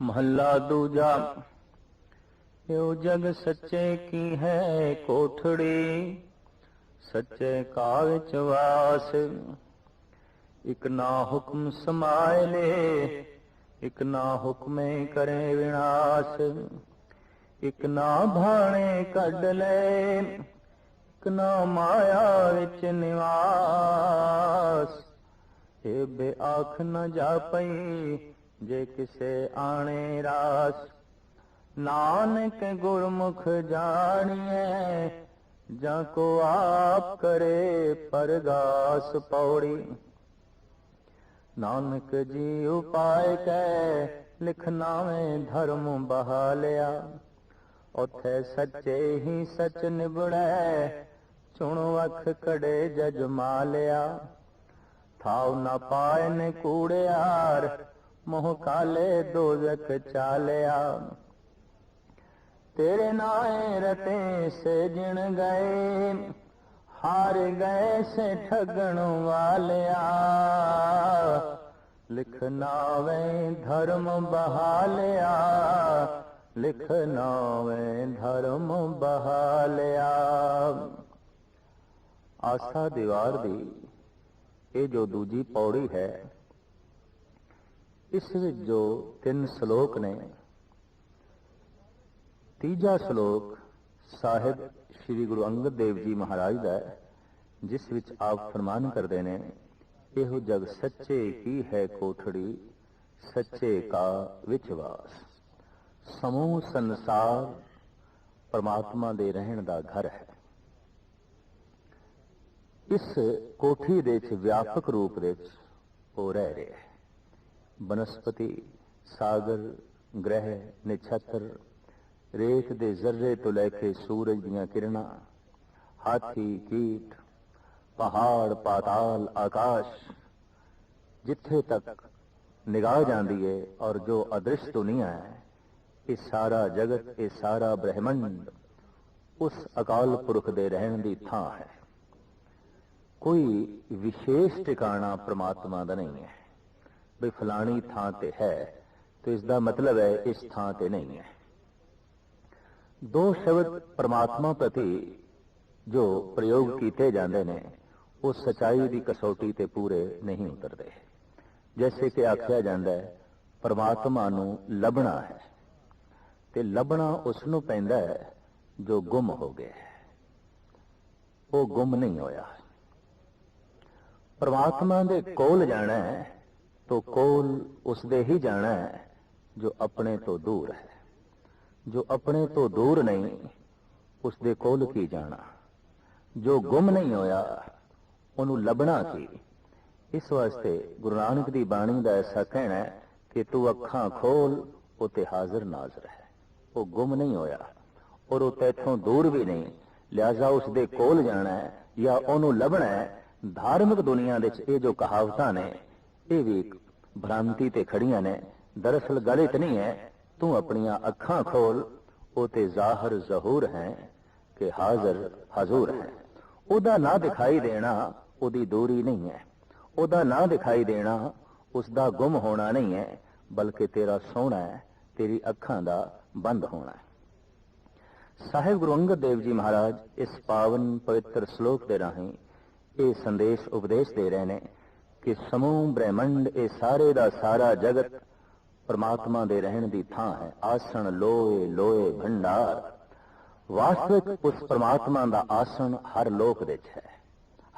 ਮਹੱਲਾ ਦੂਜਾ, ਇਹੋ ਜਗ ਸੱਚੇ ਕੀ ਹੈ ਕੋਠੜੀ? ਸੱਚੇ ਕਾ ਵਿੱਚ ਵਾਸ, ਇਕ ਨਾ ਹੁਕਮ ਸਮਾਏ ਲੇ ਇਕ ਨਾ ਹੁਕਮੇ ਕਰੇ ਵਿਨਾਸ਼, ਇਕ ਨਾ ਭਾਣੇ ਕੱਢ ਲੈ, ਇਕ ਨਾ ਮਾਇਆ ਵਿੱਚ ਨਿਵਾਸ। ਇਹ ਬੇ ਆਖ ਨ ਜਾ ਪਈ ਜੇ ਕਿਸੇ ਆਣੇ ਰਾਸ, ਨਾਨਕ ਗੁਰਮੁਖ ਜਾਣੀਐ, ਜਾਂ ਕੋ ਆਪ ਕਰੇ ਪਰਗਾਸ ਪੌੜੀ। ਨਾਨਕ ਜੀ ਉਪਾਇ ਕੈ ਲਿਖਨਾਵੇਂ ਧਰਮ ਬਹਾਲਿਆ। ਉਥੇ ਸੱਚੇ ਹੀ ਸਚ ਨਿਬੜੈ ਚੁਣ ਵਖ ਕੜੇ ਜਜ ਮਾਲਿਆ ਥਾਉ ਨਾ ਪਾਇਨ ਕੂੜਿਆਰ ਮੋਹ ਕਾਲੇ ਦੋਜ਼ਖ ਚਾਲਿਆ ਤੇਰੇ ਨਾਏ ਰਤੇ ਸੇ ਜਿਣ ਗਏ ਹਾਰ ਗਏ ਸੇ ਠਗਣ ਵਾਲਿਆ ਲਿਖ ਨਾਵੇਂ ਧਰਮ ਬਹਾਲਿਆ ਲਿਖ ਨਾਵੇਂ ਧਰਮ ਬਹਾਲਿਆ ਆਸਾ ਦੀਵਾਰ ਦੀ ਇਹ ਜੋ ਦੂਜੀ ਪੌੜੀ ਹੈ ਇਸ ਵਿੱਚ ਜੋ ਤਿੰਨ ਸ਼ਲੋਕ ਨੇ, ਤੀਜਾ ਸ਼ਲੋਕ ਸਾਹਿਬ ਸ੍ਰੀ ਗੁਰੂ ਅੰਗਦ ਦੇਵ ਜੀ ਮਹਾਰਾਜ ਦਾ ਹੈ, ਜਿਸ ਵਿੱਚ ਆਪ ਫਰਮਾਨ ਕਰਦੇ ਨੇ, ਇਹੋ ਜਗ ਸੱਚੇ ਕੀ ਹੈ ਕੋਠੜੀ, ਸੱਚੇ ਕਾ ਵਿਚਵਾਸ ਸਮੂਹ ਸੰਸਾਰ ਪਰਮਾਤਮਾ ਦੇ ਰਹਿਣ ਦਾ ਘਰ ਹੈ। ਇਸ ਕੋਠੀ ਦੇ ਵਿੱਚ ਵਿਆਪਕ ਰੂਪ ਦੇ ਵਿੱਚ ਉਹ ਰਹਿ ਰਿਹਾ ਹੈ। ਬਨਸਪਤੀ, ਸਾਗਰ, ਗ੍ਰਹਿ, ਨਛੱਤਰ, ਰੇਤ ਦੇ ਜ਼ਰਰੇ ਤੋਂ ਲੈ ਕੇ ਸੂਰਜ ਦੀਆਂ ਕਿਰਨਾਂ ਹਾਥੀ, ਕੀਟ, ਪਹਾੜ, ਪਾਤਾਲ, ਆਕਾਸ਼, ਜਿੱਥੇ ਤੱਕ ਨਿਗਾਹ ਜਾਂਦੀ ਹੈ ਔਰ ਜੋ ਅਦ੍ਰਿਸ਼ ਦੁਨੀਆ ਹੈ, ਇਹ ਸਾਰਾ ਜਗਤ, ਇਹ ਸਾਰਾ ਬ੍ਰਹਿਮੰਡ ਉਸ ਅਕਾਲ ਪੁਰਖ ਦੇ ਰਹਿਣ ਦੀ ਥਾਂ ਹੈ। ਕੋਈ ਵਿਸ਼ੇਸ਼ ਟਿਕਾਣਾ ਪ੍ਰਮਾਤਮਾ ਦਾ ਨਹੀਂ ਹੈ। ਵੀ ਫਲਾਣੀ ਥਾਂ ਤੇ ਹੈ, ਤੇ ਇਸ ਦਾ ਮਤਲਬ ਹੈ ਇਸ ਥਾਂ ਤੇ ਨਹੀਂ ਹੈ। ਦੋ ਸ਼ਬਦ ਪ੍ਰਮਾਤਮਾ ਪ੍ਰਤੀ ਜੋ ਪ੍ਰਯੋਗ ਕੀਤੇ ਜਾਂਦੇ ਨੇ, ਉਹ ਸਚਾਈ ਦੀ ਕਸੌਟੀ ਤੇ ਪੂਰੇ ਨਹੀਂ ਉਤਰਦੇ। ਜੈਸੇ ਕਿ ਆਖਿਆ ਜਾਂਦਾ ਹੈ, ਪ੍ਰਮਾਤਮਾ ਨੂੰ ਲੱਭਣਾ ਹੈ, ਤੇ ਲੱਭਣਾ ਉਸ ਨੂੰ ਪੈਂਦਾ ਹੈ ਜੋ ਗੁੰਮ ਹੋ ਗਿਆ ਹੈ। ਉਹ ਗੁੰਮ ਨਹੀਂ ਹੋਇਆ। ਪਰਮਾਤਮਾ ਦੇ ਕੋਲ ਜਾਣਾ ਹੈ ਤੋ ਕੋਲ ਉਸਦੇ ਹੀ ਜਾਣਾ ਹੈ, ਜੋ ਆਪਣੇ ਤੋਂ ਦੂਰ ਹੈ। ਜੋ ਆਪਣੇ ਤੋਂ ਦੂਰ ਨਹੀਂ, ਉਸਦੇ ਕੋਲ ਕੀ ਜਾਣਾ? ਜੋ ਗੁੰਮ ਨਹੀਂ ਹੋਇਆ, ਉਹਨੂੰ ਲੱਭਣਾ ਕੀ? ਇਸ ਵਾਸਤੇ ਗੁਰੂ ਨਾਨਕ ਦੀ ਬਾਣੀ ਦਾ ਐਸਾ ਕਹਿਣਾ ਹੈ ਕਿ ਤੂੰ ਅੱਖਾਂ ਖੋਲ, ਉਤੇ ਹਾਜ਼ਰ ਨਾਜ਼ਰ ਹੈ। ਉਹ ਗੁੰਮ ਨਹੀਂ ਹੋਇਆ, ਔਰ ਉਹ ਤੇਥੋਂ ਦੂਰ ਵੀ ਨਹੀਂ ਲਿਆਜ਼ਾ ਉਸ ਦੇ ਕੋਲ ਜਾਣਾ ਹੈ, ਜਾਂ ਉਹਨੂੰ ਲੱਭਣਾ ਹੈ। ਧਾਰਮਿਕ ਦੁਨੀਆ ਦੇ ਵਿੱਚ ਇਹ ਜੋ ਕਹਾਵਤਾਂ ਨੇ ਇਹ ਵੀ ਇੱਕ ਭ੍ਰਾਂਤੀ ਤੇ ਖੜੀਆਂ ਨੇ। ਦਰਅਸਲ ਗਲਤ ਨਹੀਂ ਹੈ, ਤੂੰ ਆਪਣੀਆਂ ਅੱਖਾਂ ਖੋਲ, ਉਹ ਤੇ ਜ਼ਾਹਰ ਜ਼ਹੂਰ ਹੈ ਕਿ ਹਾਜ਼ਰ ਹਜ਼ੂਰ ਹੈ। ਉਹਦਾ ਨਾ ਦਿਖਾਈ ਦੇਣਾ ਉਹਦੀ ਦੂਰੀ ਨਹੀਂ ਹੈ। ਉਹਦਾ ਨਾ ਦਿਖਾਈ ਦੇਣਾ ਉਸ ਦਾ ਗੁੰਮ ਹੋਣਾ ਨਹੀਂ ਹੈ, ਬਲਕਿ ਤੇਰਾ ਸੋਹਣਾ ਹੈ, ਤੇਰੀ ਅੱਖਾਂ ਦਾ ਬੰਦ ਹੋਣਾ ਹੈ। ਸਾਹਿਬ ਗੁਰੂ ਅੰਗਦ ਦੇਵ ਜੀ ਮਹਾਰਾਜ ਇਸ ਪਾਵਨ ਪਵਿੱਤਰ ਸ਼ਲੋਕ ਦੇ ਰਾਹੀਂ ਇਹ ਸੰਦੇਸ਼ ਉਪਦੇਸ਼ ਦੇ ਰਹੇ ਨੇ ਕਿ ਸਮੂਹ ਬ੍ਰਹਿਮੰਡ ਇਹ ਸਾਰੇ ਦਾ ਸਾਰਾ ਜਗਤ ਪਰਮਾਤਮਾ ਦੇ ਰਹਿਣ ਦੀ ਥਾਂ ਹੈ। ਆਸਣ ਲੋਏ ਲੋਏ ਭੰਡਾਰ। ਵਾਸਤਵਿਕ ਉਸ ਪਰਮਾਤਮਾ ਦਾ ਆਸਣ ਹਰ ਲੋਕ ਵਿੱਚ ਹੈ,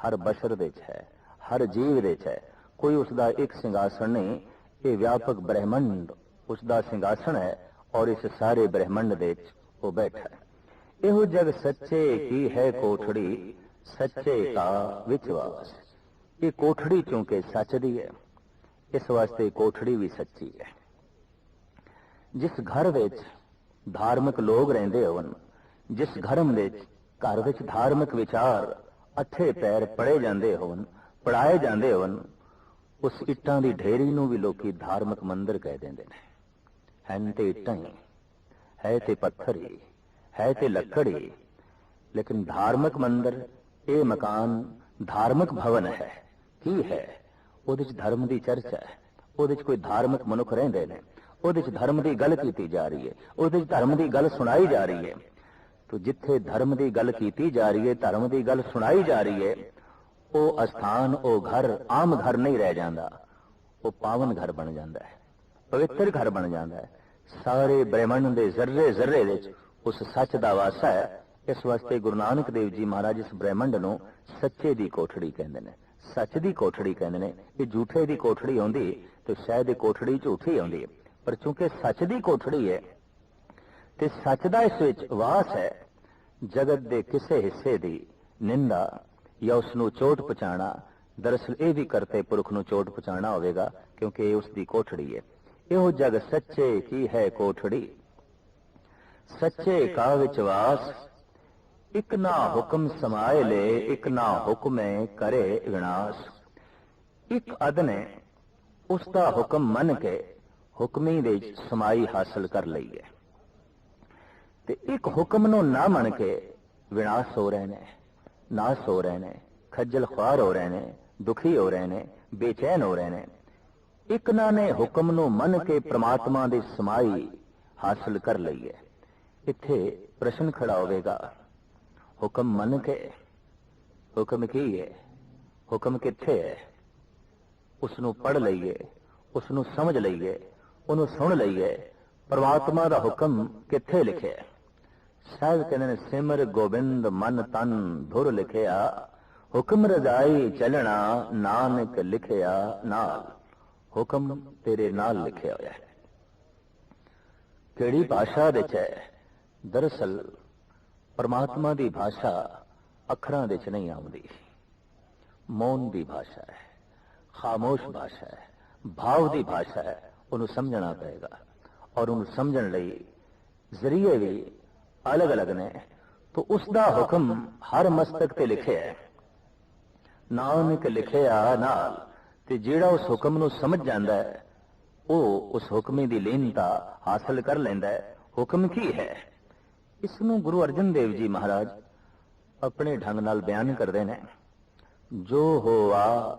ਹਰ ਬਸ਼ਰ ਦੇ ਵਿੱਚ ਹੈ, ਹਰ ਜੀਵ ਦੇ ਵਿੱਚ ਹੈ। ਕੋਈ ਉਸ ਦਾ ਇੱਕ ਸਿੰਘਾਸਣ ਨਹੀਂ, ਇਹ ਵਿਆਪਕ ਬ੍ਰਹਿਮੰਡ ਉਸ ਦਾ ਸਿੰਘਾਸਣ ਹੈ ਔਰ ਇਸ ਸਾਰੇ ਬ੍ਰਹਿਮੰਡ ਦੇ ਵਿੱਚ ਉਹ ਬੈਠਾ ਹੈ। ਇਹੋ ਜਗ ਸੱਚੇ ਕੀ ਹੈ ਕੋਠੜੀ, ਸੱਚੇ ਕਾ ਵਿਚਵਾਸ ਇਹ ਕੋਠੜੀ ਕਿਉਂਕਿ ਸੱਚ ਦੀ ਹੈ। ਇਸ ਵਾਸਤੇ ਕੋਠੜੀ ਵੀ ਸੱਚੀ ਹੈ। ਜਿਸ ਘਰ ਵਿੱਚ ਧਾਰਮਿਕ ਲੋਕ ਰਹਿੰਦੇ ਹੋਣ, ਜਿਸ ਧਰਮ ਵਿੱਚ ਘਰ ਵਿੱਚ ਧਾਰਮਿਕ ਵਿਚਾਰ ਅੱਠੇ ਪੈਰ ਪੜੇ ਜਾਂਦੇ ਹੋਣ, ਪੜਾਏ ਜਾਂਦੇ ਹੋਣ, ਉਸ ਇੱਟਾਂ ਦੀ ਢੇਰੀ ਨੂੰ ਵੀ ਲੋਕੀ ਧਾਰਮਿਕ ਮੰਦਿਰ ਕਹਿ ਦਿੰਦੇ ਨੇ। ਹਨ ਤੇ ਇੱਟਾਂ ਹੀ, ਹੈ ਤੇ ਪੱਥਰ ਹੀ, ਹੈ ਤੇ ਲੱਕੜ ਹੀ, ਲੇਕਿਨ ਧਾਰਮਿਕ ਮੰਦਿਰ, ਇਹ ਮਕਾਨ ਧਾਰਮਿਕ ਭਵਨ ਹੈ। ਕੀ ਹੈ? ਉਹਦੇ ਚ ਧਰਮ ਦੀ ਚਰਚਾ ਹੈ। ਉਹਦੇ ਚ ਕੋਈ ਧਾਰਮਿਕ ਮਨੁੱਖ ਰਹਿੰਦੇ ਨੇ। ਉਹਦੇ 'ਚ ਧਰਮ ਦੀ ਗੱਲ ਕੀਤੀ ਜਾ ਰਹੀ ਹੈ। ਉਹਦੇ 'ਚ ਧਰਮ ਦੀ ਗੱਲ ਸੁਣਾਈ ਜਾ ਰਹੀ ਹੈ। ਤੋ ਜਿੱਥੇ ਧਰਮ ਦੀ ਗੱਲ ਕੀਤੀ ਜਾ ਰਹੀ ਹੈ, ਧਰਮ ਦੀ ਗੱਲ ਸੁਣਾਈ ਜਾ ਰਹੀ ਹੈ, ਉਹ ਅਸਥਾਨ, ਉਹ ਘਰ, ਆਮ ਘਰ ਨਹੀਂ ਰਹਿ ਜਾਂਦਾ। ਉਹ ਪਾਵਨ ਘਰ ਬਣ ਜਾਂਦਾ ਹੈ। ਪਵਿੱਤਰ ਘਰ ਬਣ ਜਾਂਦਾ ਹੈ। ਸਾਰੇ ਬ੍ਰਹਿਮੰਡ ਦੇ ਜ਼ਰਰੇ ਜ਼ਰਰੇ ਵਿੱਚ ਉਸ ਸੱਚ ਦਾ ਵਾਸਾ ਹੈ। ਇਸ ਵਾਸਤੇ ਗੁਰੂ ਨਾਨਕ ਦੇਵ ਜੀ ਮਹਾਰਾਜ ਇਸ ਬ੍ਰਹਿਮੰਡ ਨੂੰ ਸੱਚੇ ਦੀ ਕੋਠੜੀ ਕਹਿੰਦੇ ਨੇ। ਸੱਚ ਦੀ ਕੋਠੜੀ ਕਹਿੰਦੇ ਨੇ ਇਹ ਝੂਠੇ ਦੀ ਕੋਠੜੀ ਆਉਂਦੀ ਤੇ ਸ਼ਾਇਦ ਇਹ ਕੋਠੜੀ ਝੂਠੀ ਆਉਂਦੀ ਪਰ ਚੂੰਕਿ ਸੱਚ ਦੀ ਕੋਠੜੀ ਹੈ ਤੇ ਸੱਚ ਦਾ ਇਸ ਵਿੱਚ ਵਾਸ ਹੈ, ਜਗਤ ਦੇ ਕਿਸੇ ਹਿੱਸੇ ਦੀ ਨਿੰਦਾ ਜਾਂ ਉਸ ਨੂੰ ਚੋਟ ਪਹੁੰਚਾਣਾ ਦਰਅਸਲ ਇਹ ਵੀ ਕਰਤੇ ਪੁਰਖ ਨੂੰ ਚੋਟ ਪਹੁੰਚਾਣਾ ਹੋਵੇਗਾ ਕਿਉਂਕਿ ਇਹ ਉਸ ਦੀ ਕੋਠੜੀ ਹੈ। ਇਹੋ ਜਗ ਸੱਚੇ ਕੀ ਹੈ ਕੋਠੜੀ? ਸੱਚੇ ਕਾ ਵਿਚਵਾਸ ਇਕ ਨਾ ਹੁਕਮ ਸਮਾਏ ਲੈ, ਇਕ ਨਾ ਹੁਕਮੇ ਕਰੇ ਵਿਨਾਸ਼। ਇੱਕ ਅਦਨੇ ਉਸ ਦਾ ਹੁਕਮ ਮੰਨ ਕੇ ਹੁਕਮੀ ਦੇ ਵਿੱਚ ਸਮਾਈ ਹਾਸਲ ਕਰ ਲਈ ਹੈ। ਤੇ ਇੱਕ ਹੁਕਮ ਨੂੰ ਨਾ ਮੰਨ ਕੇ ਵਿਨਾਸ਼ ਹੋ ਰਹੇ ਨੇ, ਨਾਸ ਹੋ ਰਹੇ ਨੇ, ਖੱਜਲ ਖੁਆਰ ਹੋ ਰਹੇ ਨੇ, ਦੁਖੀ ਹੋ ਰਹੇ ਨੇ, ਬੇਚੈਨ ਹੋ ਰਹੇ ਨੇ। ਇੱਕ ਨਾ ਨੇ ਹੁਕਮ ਨੂੰ ਮੰਨ ਕੇ ਪ੍ਰਮਾਤਮਾ ਦੀ ਸਮਾਈ ਹਾਸਲ ਕਰ ਲਈ ਹੈ। ਇੱਥੇ ਪ੍ਰਸ਼ਨ ਖੜਾ ਹੋਵੇਗਾ ਹੁਕਮ ਮੰਨ ਕੇ, ਹੁਕਮ ਕੀ ਹੈ ਹੁਕਮ ਕਿੱਥੇ ਹੈ? ਉਸ ਨੂੰ ਪੜ ਲਈਏ ਉਸ ਨੂੰ ਸਮਝ ਲਈਏ, ਉਹਨੂੰ ਸੁਣ ਲਈਏ, ਪ੍ਰਮਾਤਮਾ ਦਾ ਹੁਕਮ ਕਿੱਥੇ ਲਿਖਿਆ? ਸਾਹਿਬ ਕਹਿੰਦੇ ਨੇ, ਸਿਮਰ ਗੋਬਿੰਦ ਮਨ ਤਨ ਧੁਰ ਲਿਖਿਆ, ਹੁਕਮ ਰਜ਼ਾਈ ਚੱਲਣਾ ਨਾਨਕ ਲਿਖਿਆ ਨਾਲ। ਹੁਕਮ ਤੇਰੇ ਨਾਲ ਲਿਖਿਆ ਹੋਇਆ ਹੈ। ਕਿਹੜੀ ਭਾਸ਼ਾ ਵਿੱਚ ਹੈ? ਦਰਅਸਲ ਪਰਮਾਤਮਾ ਦੀ ਭਾਸ਼ਾ ਅੱਖਰਾਂ ਵਿੱਚ ਨਹੀਂ ਆਉਂਦੀ। ਮੌਨ ਦੀ ਭਾਸ਼ਾ ਹੈ, ਖਾਮੋਸ਼ ਭਾਸ਼ਾ ਹੈ, ਭਾਵ ਦੀ ਭਾਸ਼ਾ ਹੈ, ਉਹਨੂੰ ਸਮਝਣਾ ਪਏਗਾ। ਔਰ ਉਹਨੂੰ ਸਮਝਣ ਲਈ ਜ਼ਰੀਏ ਵੀ ਅਲੱਗ-ਅਲੱਗ ਨੇ। ਤੋ ਉਸ ਦਾ ਹੁਕਮ ਹਰ ਮਸਤਕ ਤੇ ਲਿਖਿਆ ਹੈ। ਨਾਨਕ ਲਿਖਿਆ ਨਾਲ ਤੇ ਜਿਹੜਾ ਉਸ ਹੁਕਮ ਨੂੰ ਸਮਝ ਜਾਂਦਾ ਹੈ, ਉਹ ਉਸ ਹੁਕਮੇ ਦੀ ਲੀਨਤਾ ਹਾਸਲ ਕਰ ਲੈਂਦਾ ਹੈ। ਹੁਕਮ ਕੀ ਹੈ? ਇਸ ਨੂੰ ਗੁਰੂ ਅਰਜਨ ਦੇਵ ਜੀ ਮਹਾਰਾਜ ਆਪਣੇ ਢੰਗ ਨਾਲ ਬਿਆਨ ਕਰਦੇ ਨੇ, ਜੋ ਹੋਆ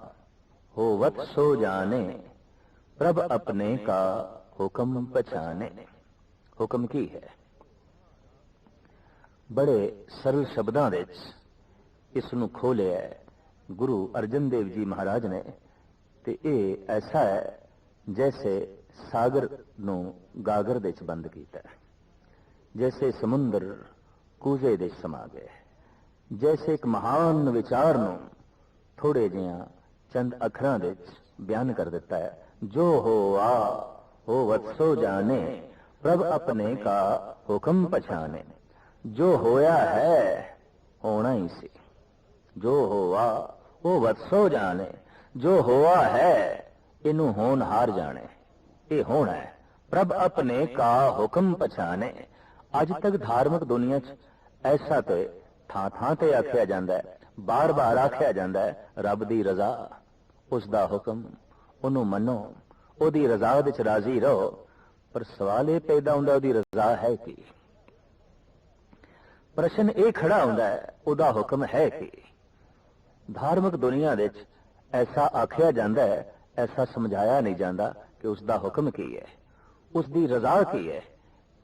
ਹੋਵਤ ਸੋ ਜਾਣੇ, ਪ੍ਰਭ ਆਪਣੇ ਕਾ ਹੁਕਮ ਪਛਾਨੇ ਹੁਕਮ ਕੀ ਹੈ? ਬੜੇ ਸਰਲ ਸ਼ਬਦਾਂ ਵਿੱਚ ਇਸ ਨੂੰ ਖੋਲਿਆ ਹੈ ਗੁਰੂ ਅਰਜਨ ਦੇਵ ਜੀ ਮਹਾਰਾਜ ਨੇ, ਤੇ ਇਹ ਐਸਾ ਹੈ ਜੈਸੇ ਸਾਗਰ ਨੂੰ ਗਾਗਰ ਦੇ ਵਿੱਚ ਬੰਦ ਕੀਤਾ। ਹੈ ਜੈਸੇ ਸਮੁੰਦਰ ਕੂਜੇ ਦੇ ਸਮਾ ਗਏ ਜੈਸੇ ਇੱਕ ਮਹਾਨ ਵਿਚਾਰ ਨੂੰ ਥੋੜੇ ਜਿਹਾ ਚੰਦ ਅੱਖਰਾਂ ਦੇ ਵਿੱਚ ਬਿਆਨ ਕਰ ਦਿੱਤਾ ਹੈ ਜੋ ਹੋਆ ਹੋ ਵਤਸੋ ਜਾਣੇ ਪ੍ਰਭ ਆਪਣੇ ਕਾ ਹੁਕਮ ਪਛਾਣੇ ਜੋ ਹੋਇਆ ਹੈ ਹੋਣਾ ਹੀ ਸੀ ਜੋ ਹੋਆ ਉਹ ਵਤਸੋ ਜਾਣੇ ਜੋ ਹੋਆ ਹੈ ਇਹਨੂੰ ਹੋਣ ਹਾਰ ਜਾਣੇ ਇਹ ਹੋਣਾ ਹੈ ਪ੍ਰਭ ਆਪਣੇ ਕਾ ਹੁਕਮ ਪਛਾਣੇ ਅੱਜ ਤੱਕ ਧਾਰਮਿਕ ਦੁਨੀਆ 'ਚ ਐਸਾ ਤੇ ਥਾਂ ਥਾਂ ਤੇ ਆਖਿਆ ਜਾਂਦਾ ਹੈ ਬਾਰ-ਬਾਰ ਆਖਿਆ ਜਾਂਦਾ ਹੈ, ਰੱਬ ਦੀ ਰਜ਼ਾ, ਉਸ ਦਾ ਹੁਕਮ, ਉਹਨੂੰ ਮੰਨੋ, ਉਹਦੀ ਰਜ਼ਾ ਵਿੱਚ ਰਾਜ਼ੀ ਰਹੋ, ਪਰ ਸਵਾਲ ਇਹ ਪੈਦਾ ਹੁੰਦਾ ਉਹਦੀ ਰਜ਼ਾ ਹੈ ਕੀ? ਪ੍ਰਸ਼ਨ ਇਹ ਖੜਾ ਹੁੰਦਾ ਹੈ, ਉਹਦਾ ਹੁਕਮ ਹੈ ਕੀ? ਧਾਰਮਿਕ ਦੁਨੀਆ ਵਿੱਚ ਐਸਾ ਆਖਿਆ ਜਾਂਦਾ ਹੈ, ਐਸਾ ਸਮਝਾਇਆ ਨਹੀਂ ਜਾਂਦਾ ਕਿ ਉਸ ਦਾ ਹੁਕਮ ਕੀ ਹੈ, ਉਸ ਦੀ ਰਜ਼ਾ ਕੀ ਹੈ?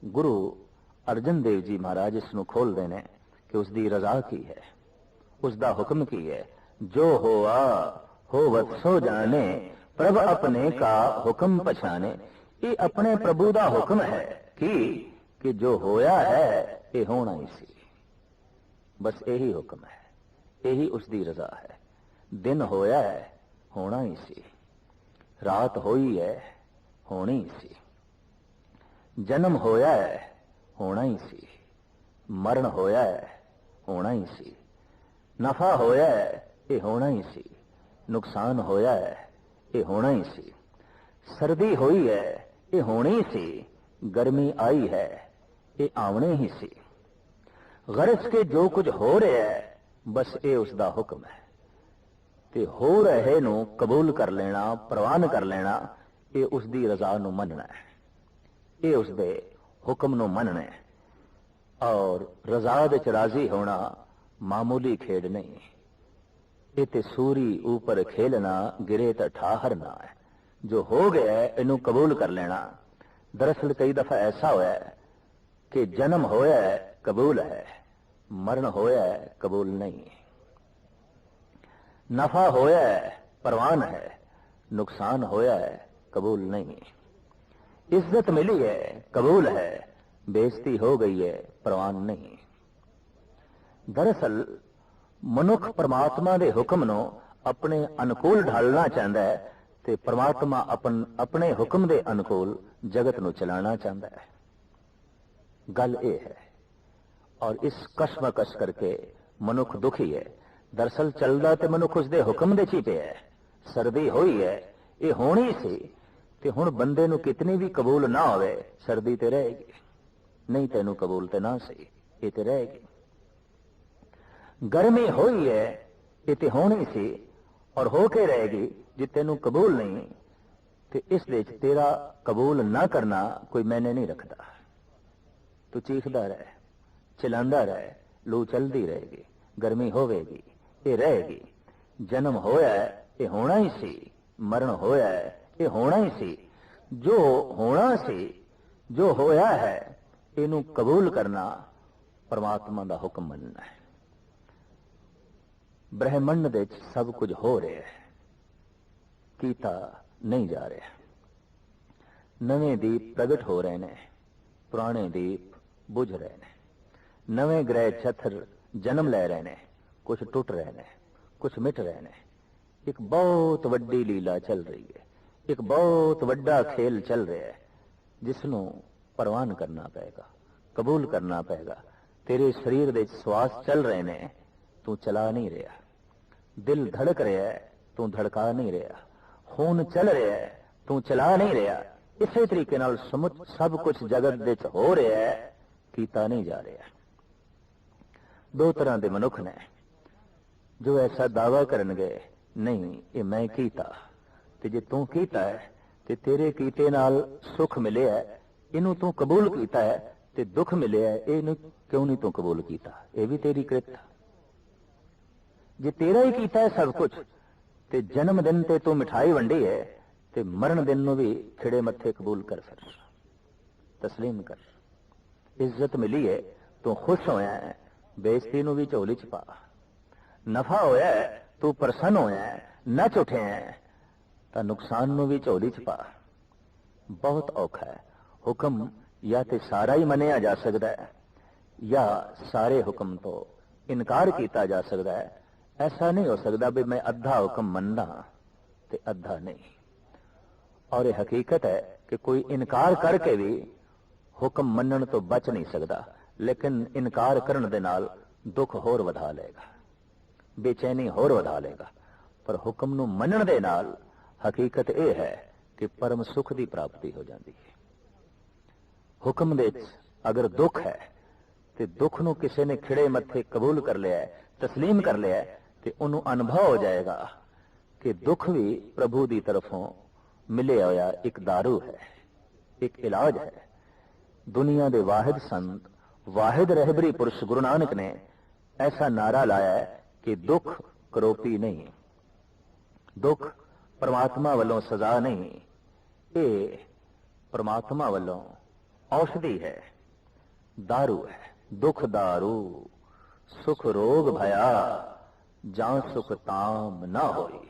ਗੁਰੂ ਅਰਜਨ ਦੇਵ ਜੀ ਮਹਾਰਾਜ ਇਸ ਨੂੰ ਖੋਲਦੇ ਨੇ ਕਿ ਉਸ ਦੀ ਰਜ਼ਾ ਕੀ ਹੈ? ਉਸ ਦਾ ਹੁਕਮ ਕੀ ਹੈ? ਜੋ ਹੋਆ, ਹੋਵਤ ਸੋ ਜਾਣੇ, ਪ੍ਰਭ ਆਪਣੇ ਕਾ ਹੁਕਮ ਪਛਾਣੇ। ਇਹ ਆਪਣੇ ਪ੍ਰਭੂ ਦਾ ਹੁਕਮ ਹੈ ਕਿ? ਕਿ ਜੋ ਹੋਇਆ ਹੈ, ਇਹ ਹੋਣਾ ਹੀ ਸੀ। ਬਸ ਇਹੀ ਹੁਕਮ ਹੈ। ਇਹੀ ਉਸ ਦੀ ਰਜ਼ਾ ਹੈ। ਦਿਨ ਹੋਇਆ ਹੈ, ਹੋਣਾ ਹੀ ਸੀ। ਰਾਤ ਹੋਈ ਹੈ, ਹੋਣੀ ਸੀ। ਜਨਮ ਹੋਇਆ ਹੈ ਹੋਣਾ ਹੀ ਸੀ। ਮਰਨ ਹੋਇਆ ਹੈ, ਹੋਣਾ ਹੀ ਸੀ। ਨਫਾ ਹੋਇਆ ਹੈ, ਇਹ ਹੋਣਾ ਹੀ ਸੀ। ਨੁਕਸਾਨ ਹੋਇਆ ਹੈ, ਇਹ ਹੋਣਾ ਹੀ ਸੀ। ਸਰਦੀ ਹੋਈ ਹੈ, ਇਹ ਹੋਣੀ ਸੀ। ਗਰਮੀ ਆਈ ਹੈ, ਇਹ ਆਉਣੇ ਹੀ ਸੀ। ਗਰਜ ਕੇ ਜੋ ਕੁਝ ਹੋ ਰਿਹਾ ਹੈ, ਬਸ ਇਹ ਉਸ ਦਾ ਹੁਕਮ ਹੈ। ਤੇ ਹੋ ਰਹੇ ਨੂੰ ਕਬੂਲ ਕਰ ਲੈਣਾ, ਪ੍ਰਵਾਨ ਕਰ ਲੈਣਾ, ਇਹ ਉਸ ਦੀ ਰਜ਼ਾ ਨੂੰ ਮੰਨਣਾ ਹੈ। ਇਹ ਉਸ ਦੇ ਹੁਕਮ ਨੂੰ ਮੰਨਣਾ ਔਰ ਰਜ਼ਾ ਵਿੱਚ ਰਾਜ਼ੀ ਹੋਣਾ ਮਾਮੂਲੀ ਖੇਡ ਨਹੀਂ। ਇਹ ਤੇ ਸੂਰੀ ਉੱਪਰ ਖੇਲਣਾ, ਗਿਰੇ ਤਾਂ ਠਾਹਰਨਾ ਹੈ। ਜੋ ਹੋ ਗਿਆ ਇਹਨੂੰ ਕਬੂਲ ਕਰ ਲੈਣਾ। ਦਰਅਸਲ ਕਈ ਦਫਾ ਐਸਾ ਹੋਇਆ ਕਿ ਜਨਮ ਹੋਇਆ ਕਬੂਲ ਹੈ। ਮਰਨ ਹੋਇਆ ਕਬੂਲ ਨਹੀਂ। ਨਫਾ ਹੋਇਆ ਹੈ, ਪ੍ਰਵਾਨ ਹੈ। ਨੁਕਸਾਨ ਹੋਇਆ ਕਬੂਲ ਨਹੀਂ। ਇੱਜ਼ਤ ਮਿਲੀ ਹੈ ਕਬੂਲ ਹੈ ਬੇਇੱਜ਼ਤੀ ਹੋ ਗਈ ਹੈ ਪ੍ਰਵਾਨ ਨਹੀਂ ਦਰਅਸਲ ਮਨੁੱਖ ਪਰਮਾਤਮਾ ਦੇ ਹੁਕਮ ਨੂੰ ਆਪਣੇ ਅਨੁਕੂਲ ਢਾਲਣਾ ਚਾਹੁੰਦਾ ਹੈ ਤੇ ਪਰਮਾਤਮਾ ਆਪਨ ਆਪਣੇ ਹੁਕਮ ਦੇ ਅਨੁਕੂਲ ਜਗਤ ਨੂੰ ਚਲਾਉਣਾ ਚਾਹੁੰਦਾ ਹੈ ਗੱਲ ਇਹ ਹੈ ਔਰ ਇਸ ਕਸ਼ਮਕਸ਼ ਕਰਕੇ ਮਨੁੱਖ ਦੁਖੀ ਹੈ ਦਰਸਲ ਚੱਲਦਾ ਤੇ ਮਨੁੱਖ ਉਸ ਦੇ ਹੁਕਮ ਦੇ ਚ ਪਿਆ ਹੈ ਸਰਦੀ ਹੋਈ ਹੈ ਇਹ ਹੋਣੀ ਸੀ ਤੇ ਹੁਣ ਬੰਦੇ ਨੂੰ ਕਿਤਨੀ ਵੀ ਕਬੂਲ ਨਾ ਹੋਵੇ, ਸਰਦੀ ਤੇ ਰਹੇਗੀ ਨਹੀਂ ਤੈਨੂੰ ਕਬੂਲ ਤੇ ਨਾ ਸਹੀ, ਇਹ ਤੇ ਰਹੇਗੀ ਗਰਮੀ ਹੋਈ ਹੈ, ਇਹ ਤੇ ਹੋਣੀ ਸੀ, ਔਰ ਹੋ ਕੇ ਰਹੇਗੀ ਜੇ ਤੈਨੂੰ ਕਬੂਲ ਨਹੀਂ, ਤੇ ਇਸ ਵਿੱਚ ਤੇਰਾ ਕਬੂਲ ਨਾ ਕਰਨਾ ਕੋਈ ਮੈਨੇ ਨਹੀਂ ਰੱਖਦਾ। ਤੂੰ ਚੀਖਦਾ ਰਹਿ, ਚਲਾਉਂਦਾ ਰਹਿ, ਲੂ ਚਲਦੀ ਰਹੇਗੀ ਗਰਮੀ ਹੋਵੇਗੀ, ਇਹ ਰਹੇਗੀ ਜਨਮ ਹੋਇਆ, ਇਹ ਹੋਣਾ ਹੀ ਸੀ, ਮਰਨ ਹੋਇਆ ਇਹ ਹੋਣਾ ਹੀ ਸੀ। ਜੋ ਹੋਣਾ ਸੀ, ਜੋ ਹੋਇਆ ਹੈ, ਇਹਨੂੰ ਕਬੂਲ ਕਰਨਾ ਪਰਮਾਤਮਾ ਦਾ ਹੁਕਮ ਮੰਨਣਾ ਹੈ। ਬ੍ਰਹਿਮੰਡ ਦੇ ਵਿੱਚ ਸਭ ਕੁਝ ਹੋ ਰਿਹਾ ਹੈ। ਕੀਤਾ ਨਹੀਂ ਜਾ ਰਿਹਾ। ਨਵੇਂ ਦੀਪ ਪ੍ਰਗਟ ਹੋ ਰਹੇ ਨੇ, ਪੁਰਾਣੇ ਦੀਪ ਬੁਝ ਰਹੇ ਨੇ। ਨਵੇਂ ਗ੍ਰਹਿ ਛਤਰ ਜਨਮ ਲੈ ਰਹੇ ਨੇ ਕੁਝ ਟੁੱਟ ਰਹੇ ਨੇ ਕੁਝ ਮਿਟ ਰਹੇ ਨੇ। ਇੱਕ ਬਹੁਤ ਵੱਡੀ ਲੀਲਾ ਚੱਲ ਰਹੀ ਹੈ। ਇੱਕ ਬਹੁਤ ਵੱਡਾ ਖੇਲ ਚੱਲ ਰਿਹਾ ਹੈ ਜਿਸ ਨੂੰ ਪ੍ਰਵਾਨ ਕਰਨਾ ਪਏਗਾ, ਕਬੂਲ ਕਰਨਾ ਪਏਗਾ। ਤੇਰੇ ਸਰੀਰ ਦੇ ਵਿੱਚ ਸਵਾਸ ਚੱਲ ਰਹੇ ਨੇ, ਤੂੰ ਚਲਾ ਨਹੀਂ ਰਿਹਾ। ਦਿਲ ਧੜਕ ਰਿਹਾ ਹੈ, ਤੂੰ ਧੜਕਾ ਨਹੀਂ ਰਿਹਾ। ਖੂਨ ਚੱਲ ਰਿਹਾ ਹੈ, ਤੂੰ ਚਲਾ ਨਹੀਂ ਰਿਹਾ। ਇਸੇ ਤਰੀਕੇ ਨਾਲ ਸਮੁੱਚ ਸਭ ਕੁਝ ਜਗਤ ਦੇ ਵਿੱਚ ਹੋ ਰਿਹਾ ਹੈ, ਕੀਤਾ ਨਹੀਂ ਜਾ ਰਿਹਾ। ਦੋ ਤਰ੍ਹਾਂ ਦੇ ਮਨੁੱਖ ਨੇ, ਜੋ ਐਸਾ ਦਾਵਾ ਕਰਨਗੇ, ਨਹੀਂ, ਇਹ ਮੈਂ ਕੀਤਾ। ਤੇ ਜੇ ਤੂੰ ਕੀਤਾ ਹੈ ਤੇ ਤੇਰੇ ਕੀਤੇ ਨਾਲ ਸੁਖ ਮਿਲਿਆ ਹੈ, ਇਹਨੂੰ ਤੂੰ ਕਬੂਲ ਕੀਤਾ ਹੈ ਤੇ ਦੁੱਖ ਮਿਲਿਆ ਹੈ, ਇਹਨੂੰ ਕਿਉਂ ਨਹੀਂ ਤੂੰ ਕਬੂਲ ਕੀਤਾ? ਇਹ ਵੀ ਤੇਰੀ ਕਿਰਤ ਜੇ ਤੇਰਾ ਹੀ ਕੀਤਾ ਹੈ ਸਭ ਕੁਝ ਤੇ ਜਨਮ ਦਿਨ ਤੇ ਤੂੰ ਮਿਠਾਈ ਵੰਡੀ ਹੈ ਤੇ ਮਰਨ ਦਿਨ ਨੂੰ ਵੀ ਖਿੜੇ ਮੱਥੇ ਕਬੂਲ ਕਰ ਫਿਰ। ਤਸਲੀਮ ਕਰ। ਇੱਜ਼ਤ ਮਿਲੀ ਹੈ ਤੂੰ ਖੁਸ਼ ਹੋਇਆ ਹੈ ਬੇਇੱਜ਼ਤੀ ਨੂੰ ਵੀ ਝੋਲੀ ਚ ਪਾ। ਨਫਾ ਹੋਇਆ ਤੂੰ ਪ੍ਰਸੰਨ ਹੋਇਆ ਨੱਚ ਉਠਿਆ ਤਾਂ ਨੁਕਸਾਨ ਨੂੰ ਵੀ ਝੋਲੀ ਚ ਪਾ। ਬਹੁਤ ਔਖਾ ਹੈ। ਹੁਕਮ ਜਾਂ ਤੇ ਸਾਰਾ ਹੀ ਮੰਨਿਆ ਜਾ ਸਕਦਾ ਹੈ, ਜਾਂ ਸਾਰੇ ਹੁਕਮ ਤੋਂ ਇਨਕਾਰ ਕੀਤਾ ਜਾ ਸਕਦਾ ਹੈ। ਐਸਾ ਨਹੀਂ ਹੋ ਸਕਦਾ ਵੀ ਮੈਂ ਅੱਧਾ ਹੁਕਮ ਮੰਨਦਾ ਤੇ ਅੱਧਾ ਨਹੀਂ। ਔਰ ਇਹ ਹਕੀਕਤ ਹੈ ਕਿ ਕੋਈ ਇਨਕਾਰ ਕਰਕੇ ਵੀ ਹੁਕਮ ਮੰਨਣ ਤੋਂ ਬਚ ਨਹੀਂ ਸਕਦਾ, ਲੇਕਿਨ ਇਨਕਾਰ ਕਰਨ ਦੇ ਨਾਲ ਦੁੱਖ ਹੋਰ ਵਧਾ ਲਏਗਾ। ਬੇਚੈਨੀ ਹੋਰ ਵਧਾ ਲਏਗਾ। ਪਰ ਹੁਕਮ ਨੂੰ ਮੰਨਣ ਦੇ ਨਾਲ ਹਕੀਕਤ ਇਹ ਹੈ ਕਿ ਪਰਮ ਸੁਖ ਦੀ ਪ੍ਰਾਪਤੀ ਹੋ ਜਾਂਦੀ ਹੈ। ਹੁਕਮ ਦੇ ਵਿੱਚ ਅਗਰ ਦੁੱਖ ਹੈ ਤੇ ਦੁੱਖ ਨੂੰ ਕਿਸੇ ਨੇ ਖਿੜੇ ਮੱਥੇ ਕਬੂਲ ਕਰ ਲਿਆ ਹੈ, ਤਸਲੀਮ ਕਰ ਲਿਆ ਤੇ ਉਹਨੂੰ ਅਨੁਭਵ ਹੋ ਜਾਏਗਾ ਕਿ ਦੁੱਖ ਵੀ ਪ੍ਰਭੂ ਦੀ ਤਰਫੋਂ ਮਿਲਿਆ ਹੋਇਆ ਇੱਕ दारू ਹੈ ਇੱਕ ਇਲਾਜ ਹੈ। ਦੁਨੀਆ ਦੇ ਵਾਹਿਦ ਸੰਤ ਵਾਹਿਦ ਰਹਿਬਰੀ ਪੁਰਸ਼ ਗੁਰੂ ਨਾਨਕ ਨੇ ਐਸਾ ਨਾਰਾ ਲਾਇਆ ਕਿ ਦੁੱਖ ਕਰੋਪੀ ਨਹੀਂ। ਦੁੱਖ ਪਰਮਾਤਮਾ ਵੱਲੋਂ ਸਜ਼ਾ ਨਹੀਂ ਇਹ ਪਰਮਾਤਮਾ ਵੱਲੋਂ ਔਸ਼ਧੀ ਹੈ दारू ਹੈ ਦੁੱਖ दारू ਸੁਖ ਰੋਗ ਭਇਆ ਜਾਂ ਸੁਖ ਤਾਮ ਨਾ ਹੋਈ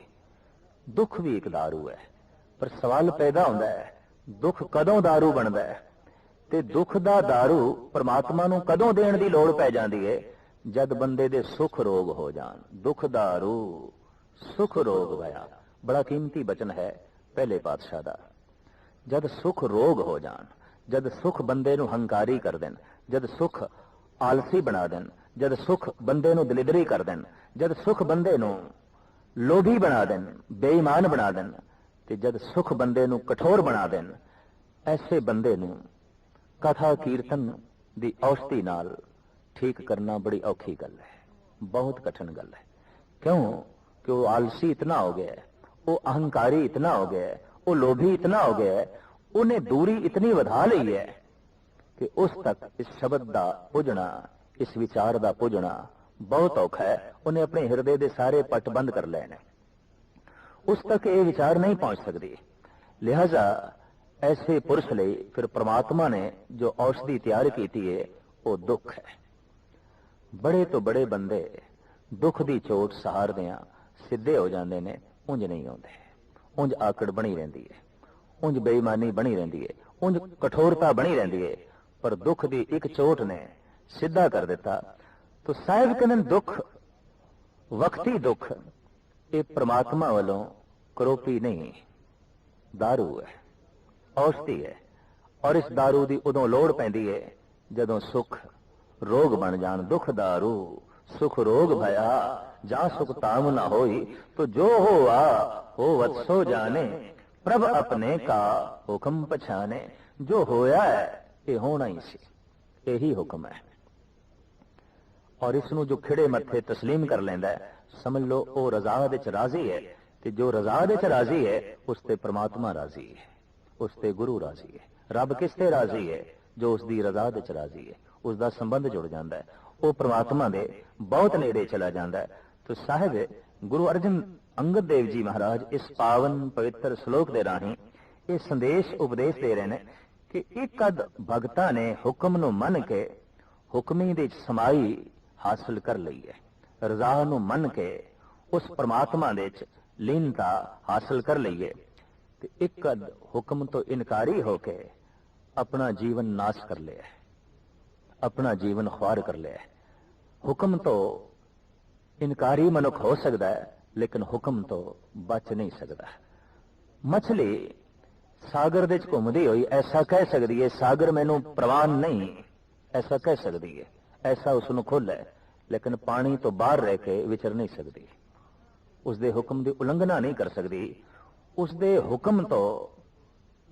ਦੁੱਖ ਵੀ ਇੱਕ दारू ਹੈ ਪਰ ਸਵਾਲ ਪੈਦਾ ਹੁੰਦਾ ਹੈ ਦੁੱਖ ਕਦੋਂ दारू ਬਣਦਾ ਹੈ ਤੇ ਦੁੱਖ ਦਾ दारू ਪ੍ਰਮਾਤਮਾ ਨੂੰ ਕਦੋਂ ਦੇਣ ਦੀ ਲੋੜ ਪੈ ਜਾਂਦੀ ਹੈ ਜਦ ਬੰਦੇ ਦੇ ਸੁਖ ਰੋਗ ਹੋ ਜਾਣ ਦੁੱਖ दारू ਸੁਖ ਰੋਗ ਭਇਆ ਬੜਾ ਕੀਮਤੀ ਬਚਨ ਹੈ ਪਹਿਲੇ ਪਾਤਸ਼ਾਹ ਦਾ। ਜਦ ਸੁਖ ਰੋਗ ਹੋ ਜਾਣ, ਜਦ ਸੁਖ ਬੰਦੇ ਨੂੰ ਹੰਕਾਰੀ ਕਰ ਦੇਣ, ਜਦ ਸੁਖ ਆਲਸੀ ਬਣਾ ਦੇਣ, ਜਦ ਸੁਖ ਬੰਦੇ ਨੂੰ ਦਲਿਦਰੀ ਕਰ ਦੇਣ, ਜਦ ਸੁਖ ਬੰਦੇ ਨੂੰ ਲੋਭੀ ਬਣਾ ਦੇਣ, ਬੇਈਮਾਨ ਬਣਾ ਦੇਣ ਤੇ ਜਦ ਸੁਖ ਬੰਦੇ ਨੂੰ ਕਠੋਰ ਬਣਾ ਦੇਣ, ਐਸੇ ਬੰਦੇ ਨੂੰ ਕਥਾ ਕੀਰਤਨ ਦੀ ਔਸ਼ਧੀ ਨਾਲ ਠੀਕ ਕਰਨਾ ਬੜੀ ਔਖੀ ਗੱਲ ਹੈ, ਬਹੁਤ ਕਠਿਨ ਗੱਲ ਹੈ। ਕਿਉਂ? ਕਿ ਉਹ ਆਲਸੀ ਇਤਨਾ ਹੋ ਗਿਆ ਹੈ ਉਹ ਅਹੰਕਾਰੀ ਇਤਨਾ ਹੋ ਗਿਆ ਹੈ ਉਹ ਲੋਭੀ ਇਤਨਾ ਹੋ ਗਿਆ ਉਹਨੇ ਦੂਰੀ ਇਤਨੀ ਵਧਾ ਲਈ ਹੈ ਕਿ ਉਸ ਤੱਕ ਇਸ ਸ਼ਬਦ ਦਾ ਪੁੱਜਣਾ ਇਸ ਵਿਚਾਰ ਦਾ ਪੁੱਜਣਾ ਬਹੁਤ ਔਖਾ ਹੈ ਉਹਨੇ ਆਪਣੇ ਹਿਰਦੇ ਦੇ ਸਾਰੇ ਪੱਟ ਬੰਦ ਕਰ ਲਏ ਨੇ ਉਸ ਤੱਕ ਇਹ ਵਿਚਾਰ ਨਹੀਂ ਪਹੁੰਚ ਸਕਦੀ ਲਿਹਾਜ਼ਾ ਐਸੇ ਪੁਰਸ਼ ਲਈ ਫਿਰ ਪ੍ਰਮਾਤਮਾ ਨੇ ਜੋ ਔਸ਼ਧੀ ਤਿਆਰ ਕੀਤੀ ਹੈ ਉਹ ਦੁੱਖ ਹੈ ਬੜੇ ਤੋਂ ਬੜੇ ਬੰਦੇ ਦੁੱਖ ਦੀ ਚੋਟ ਸਹਾਰਦਿਆਂ ਸਿੱਧੇ ਹੋ ਜਾਂਦੇ ਨੇ ਉਂਝ ਨਹੀਂ ਆਉਂਦੇ ਉਂਝ ਆਕੜ ਬਣੀ ਰਹਿੰਦੀ ਹੈ ਉਂਝ ਬੇਈਮਾਨੀ ਬਣੀ ਰਹਿੰਦੀ ਹੈ ਉਂਝ ਕਠੋਰਤਾ ਬਣੀ ਰਹਿੰਦੀ ਹੈ ਪਰ ਦੁੱਖ ਦੀ ਇੱਕ ਚੋਟ ਨੇ ਸਿੱਧਾ ਕਰ ਦਿੱਤਾ ਤੋ ਸਾਹਿਬ ਕਹਿੰਦੇ ਨੇ ਦੁੱਖ ਵਕਤੀ ਦੁੱਖ ਇਹ ਪ੍ਰਮਾਤਮਾ ਵੱਲੋਂ ਕਰੋਪੀ ਨਹੀਂ दारू ਹੈ ਔਸ਼ਧੀ ਹੈ ਔਰ ਇਸ दारू ਦੀ ਉਦੋਂ ਲੋੜ ਪੈਂਦੀ ਹੈ ਜਦੋਂ ਸੁਖ ਰੋਗ ਬਣ ਜਾਣ ਦੁਖ दारू ਸੁਖ ਰੋਗ ਭਇਆ ਜਾਂ ਸੁਖ ਤਾਮ ਨਾ ਹੋਈ ਤੋ ਜੋ ਹੋਆ ਹੋ ਵਤਸੋ ਜਾਣੇ ਪ੍ਰਭ ਆਪਣੇ ਕਾ ਹੁਕਮ ਪਛਾਣੇ ਜੋ ਹੋਇਆ ਹੈ ਇਹ ਹੋਣਾ ਹੀ ਸੀ ਇਹੀ ਹੁਕਮ ਹੈ ਔਰ ਇਸ ਨੂੰ ਜੋ ਖਿੜੇ ਮੱਥੇ تسلیم ਕਰ ਲੈਂਦਾ ਹੈ ਸਮਝ ਲਓ ਉਹ ਰਜ਼ਾ ਵਿੱਚ ਰਾਜ਼ੀ ਹੈ ਤੇ ਜੋ ਰਜ਼ਾ ਵਿੱਚ ਰਾਜ਼ੀ ਹੈ ਉਸ ਤੇ ਪ੍ਰਮਾਤਮਾ ਰਾਜ਼ੀ ਹੈ ਉਸ ਤੇ ਗੁਰੂ ਰਾਜ਼ੀ ਹੈ ਰੱਬ ਕਿਸ ਤੇ ਰਾਜ਼ੀ ਹੈ ਜੋ ਉਸ ਦੀ ਰਜ਼ਾ ਵਿੱਚ ਰਾਜ਼ੀ ਹੈ ਉਸ ਦਾ ਸੰਬੰਧ ਜੁੜ ਜਾਂਦਾ ਹੈ ਉਹ ਪ੍ਰਮਾਤਮਾ ਦੇ ਬਹੁਤ ਨੇੜੇ ਚਲਾ ਜਾਂਦਾ ਹੈ। ਤੋ ਸਾਹਿਬ, ਗੁਰੂ ਅਰਜਨ ਅੰਗਦ ਦੇਵ ਜੀ ਮਹਾਰਾਜ ਇਸ ਪਾਵਨ ਪਵਿੱਤਰ ਸ਼ਲੋਕ ਦੇ ਰਾਹੀਂ ਇਹ ਸੰਦੇਸ਼, ਉਪਦੇਸ਼ ਦੇ ਰਹੇ ਨੇ ਕਿ ਇੱਕ ਅਦ ਭਗਤਾਂ ਨੇ ਹੁਕਮ ਨੂੰ ਮੰਨ ਕੇ ਹੁਕਮੀ ਦੇ ਸਮਾਈ ਹਾਸਲ ਕਰ ਲਈ ਹੈ। ਰਜ਼ਾ ਨੂੰ ਮੰਨ ਕੇ ਉਸ ਪ੍ਰਮਾਤਮਾ ਦੇ ਵਿੱਚ ਲੀਨਤਾ ਹਾਸਲ ਕਰ ਲਈਏ ਤੇ ਇੱਕ ਅਦ ਹੁਕਮ ਤੋਂ ਇਨਕਾਰੀ ਹੋ ਕੇ ਆਪਣਾ ਜੀਵਨ ਨਾਸ਼ ਕਰ ਲਿਆ ਆਪਣਾ ਜੀਵਨ ਖੁਆਰ ਕਰ ਲਿਆ ਹੁਕਮ ਤੋਂ ਇਨਕਾਰੀ ਮਨੁੱਖ ਹੋ ਸਕਦਾ ਹੈ, ਲੇਕਿਨ ਹੁਕਮ ਤੋਂ ਬਚ ਨਹੀਂ ਸਕਦਾ। ਮੱਛਲੀ ਸਾਗਰ ਦੇ ਵਿੱਚ ਘੁੰਮਦੀ ਹੋਈ ਐਸਾ ਕਹਿ ਸਕਦੀ ਹੈ, ਸਾਗਰ ਮੈਨੂੰ ਪ੍ਰਵਾਨ ਨਹੀਂ। ਐਸਾ ਕਹਿ ਸਕਦੀ ਹੈ। ਐਸਾ ਉਸ ਨੂੰ ਖੁੱਲ੍ਹ ਹੈ, ਲੇਕਿਨ ਪਾਣੀ ਤੋਂ ਬਾਹਰ ਰਹਿ ਕੇ ਵਿਚਰ ਨਹੀਂ ਸਕਦੀ। ਉਸ ਦੇ ਹੁਕਮ ਦੀ ਉਲੰਘਣਾ ਨਹੀਂ ਕਰ ਸਕਦੀ। ਉਸ ਦੇ ਹੁਕਮ ਤੋਂ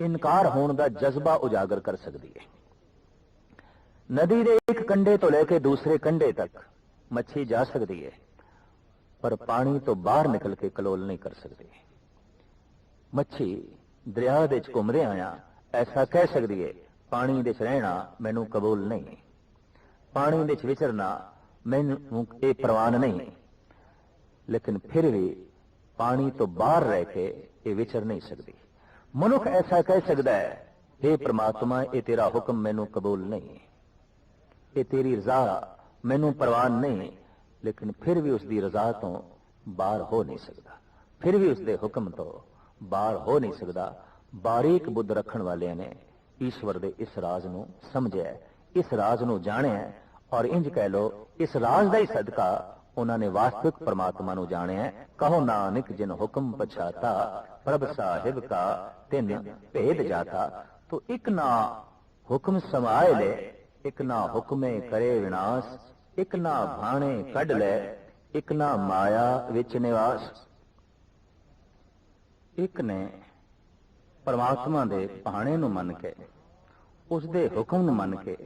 ਇਨਕਾਰ ਹੋਣ ਦਾ ਜਜ਼ਬਾ ਉਜਾਗਰ ਕਰ ਸਕਦੀ ਹੈ। ਨਦੀ ਦੇ ਇੱਕ ਕੰਢੇ ਤੋਂ ਲੈ ਕੇ ਦੂਸਰੇ ਕੰਢੇ ਤੱਕ ਮੱਛੀ ਜਾ ਸਕਦੀ ਹੈ ਪਰ ਪਾਣੀ ਤੋਂ ਬਾਹਰ ਨਿਕਲ ਕੇ ਕਲੋਲ ਨਹੀਂ ਕਰ ਸਕਦੀ ਮੱਛੀ ਦਰਿਆ ਦੇ ਵਿੱਚ ਘੁੰਮਦੇ ਆਇਆ ਐਸਾ ਕਹਿ ਸਕਦੀ ਹੈ ਪਾਣੀ ਦੇ ਵਿੱਚ ਰਹਿਣਾ ਮੈਨੂੰ ਕਬੂਲ ਨਹੀਂ ਪਾਣੀ ਦੇ ਵਿੱਚ ਵਿਚਰਨਾ ਮੈਨੂੰ ਇਹ ਪ੍ਰਵਾਨ ਨਹੀਂ ਲੇਕਿਨ ਫਿਰ ਵੀ ਪਾਣੀ ਤੋਂ ਬਾਹਰ ਰਹਿ ਕੇ ਇਹ ਵਿਚਰ ਨਹੀਂ ਸਕਦੀ ਮਨੁੱਖ ਐਸਾ ਕਹਿ ਸਕਦਾ ਹੈ हे ਪ੍ਰਮਾਤਮਾ ਇਹ ਤੇਰਾ ਹੁਕਮ ਮੈਨੂੰ ਕਬੂਲ ਨਹੀਂ ਇਹ ਤੇਰੀ ਰਜ਼ਾ ਮੈਨੂੰ ਪ੍ਰਵਾਨ ਨਹੀਂ, ਲੇਕਿਨ ਫਿਰ ਵੀ ਉਸ ਦੀ ਰਜ਼ਾ ਤੋਂ ਬਾਹਰ ਹੋ ਨਹੀਂ ਸਕਦਾ। ਫਿਰ ਵੀ ਉਸ ਦੇ ਹੁਕਮ ਤੋਂ ਬਾਹਰ ਹੋ ਨਹੀਂ ਸਕਦਾ। ਬਾਰੀਕ ਬੁੱਧ ਰੱਖਣ ਵਾਲਿਆਂ ਨੇ ਈਸ਼ਵਰ ਦੇ ਇਸ ਰਾਜ਼ ਨੂੰ ਸਮਝਿਆ ਇਸ ਰਾਜ਼ ਨੂੰ ਜਾਣਿਆ ਔਰ ਇੰਜ ਕਹਿ ਲੋ ਇਸ ਰਾਜ਼ ਦਾ ਹੀ ਸਦਕਾ ਉਹਨਾਂ ਨੇ ਵਾਸਤਵਿਕ ਪਰਮਾਤਮਾ ਨੂੰ ਜਾਣਿਆ ਕਹੋ ਨਾਨਕ, ਜਿਨ ਹੁਕਮ ਪਛਾਤਾ, ਪ੍ਰਭ ਸਾਹਿਬ ਕਾ ਤਿਨ ਭੇਦ ਜਾਤਾ, ਤੋ ਇੱਕ ਨਾ ਹੁਕਮ ਸਮਾਏ ਲੈ ਇਕ ਨਾ ਹੁਕਮੇ ਕਰੇ ਵਿਨਾਸ਼, ਇੱਕ ਨਾ ਭਾਣੇ ਕੱਢ ਲੈ, ਇੱਕ ਨਾ ਮਾਇਆ ਵਿੱਚ ਨਿਵਾਸ। ਇੱਕ ਨੇ ਪਰਮਾਤਮਾ ਦੇ ਭਾਣੇ ਨੂੰ ਮੰਨ ਕੇ, ਉਸ ਦੇ ਹੁਕਮ ਨੂੰ ਮੰਨ ਕੇ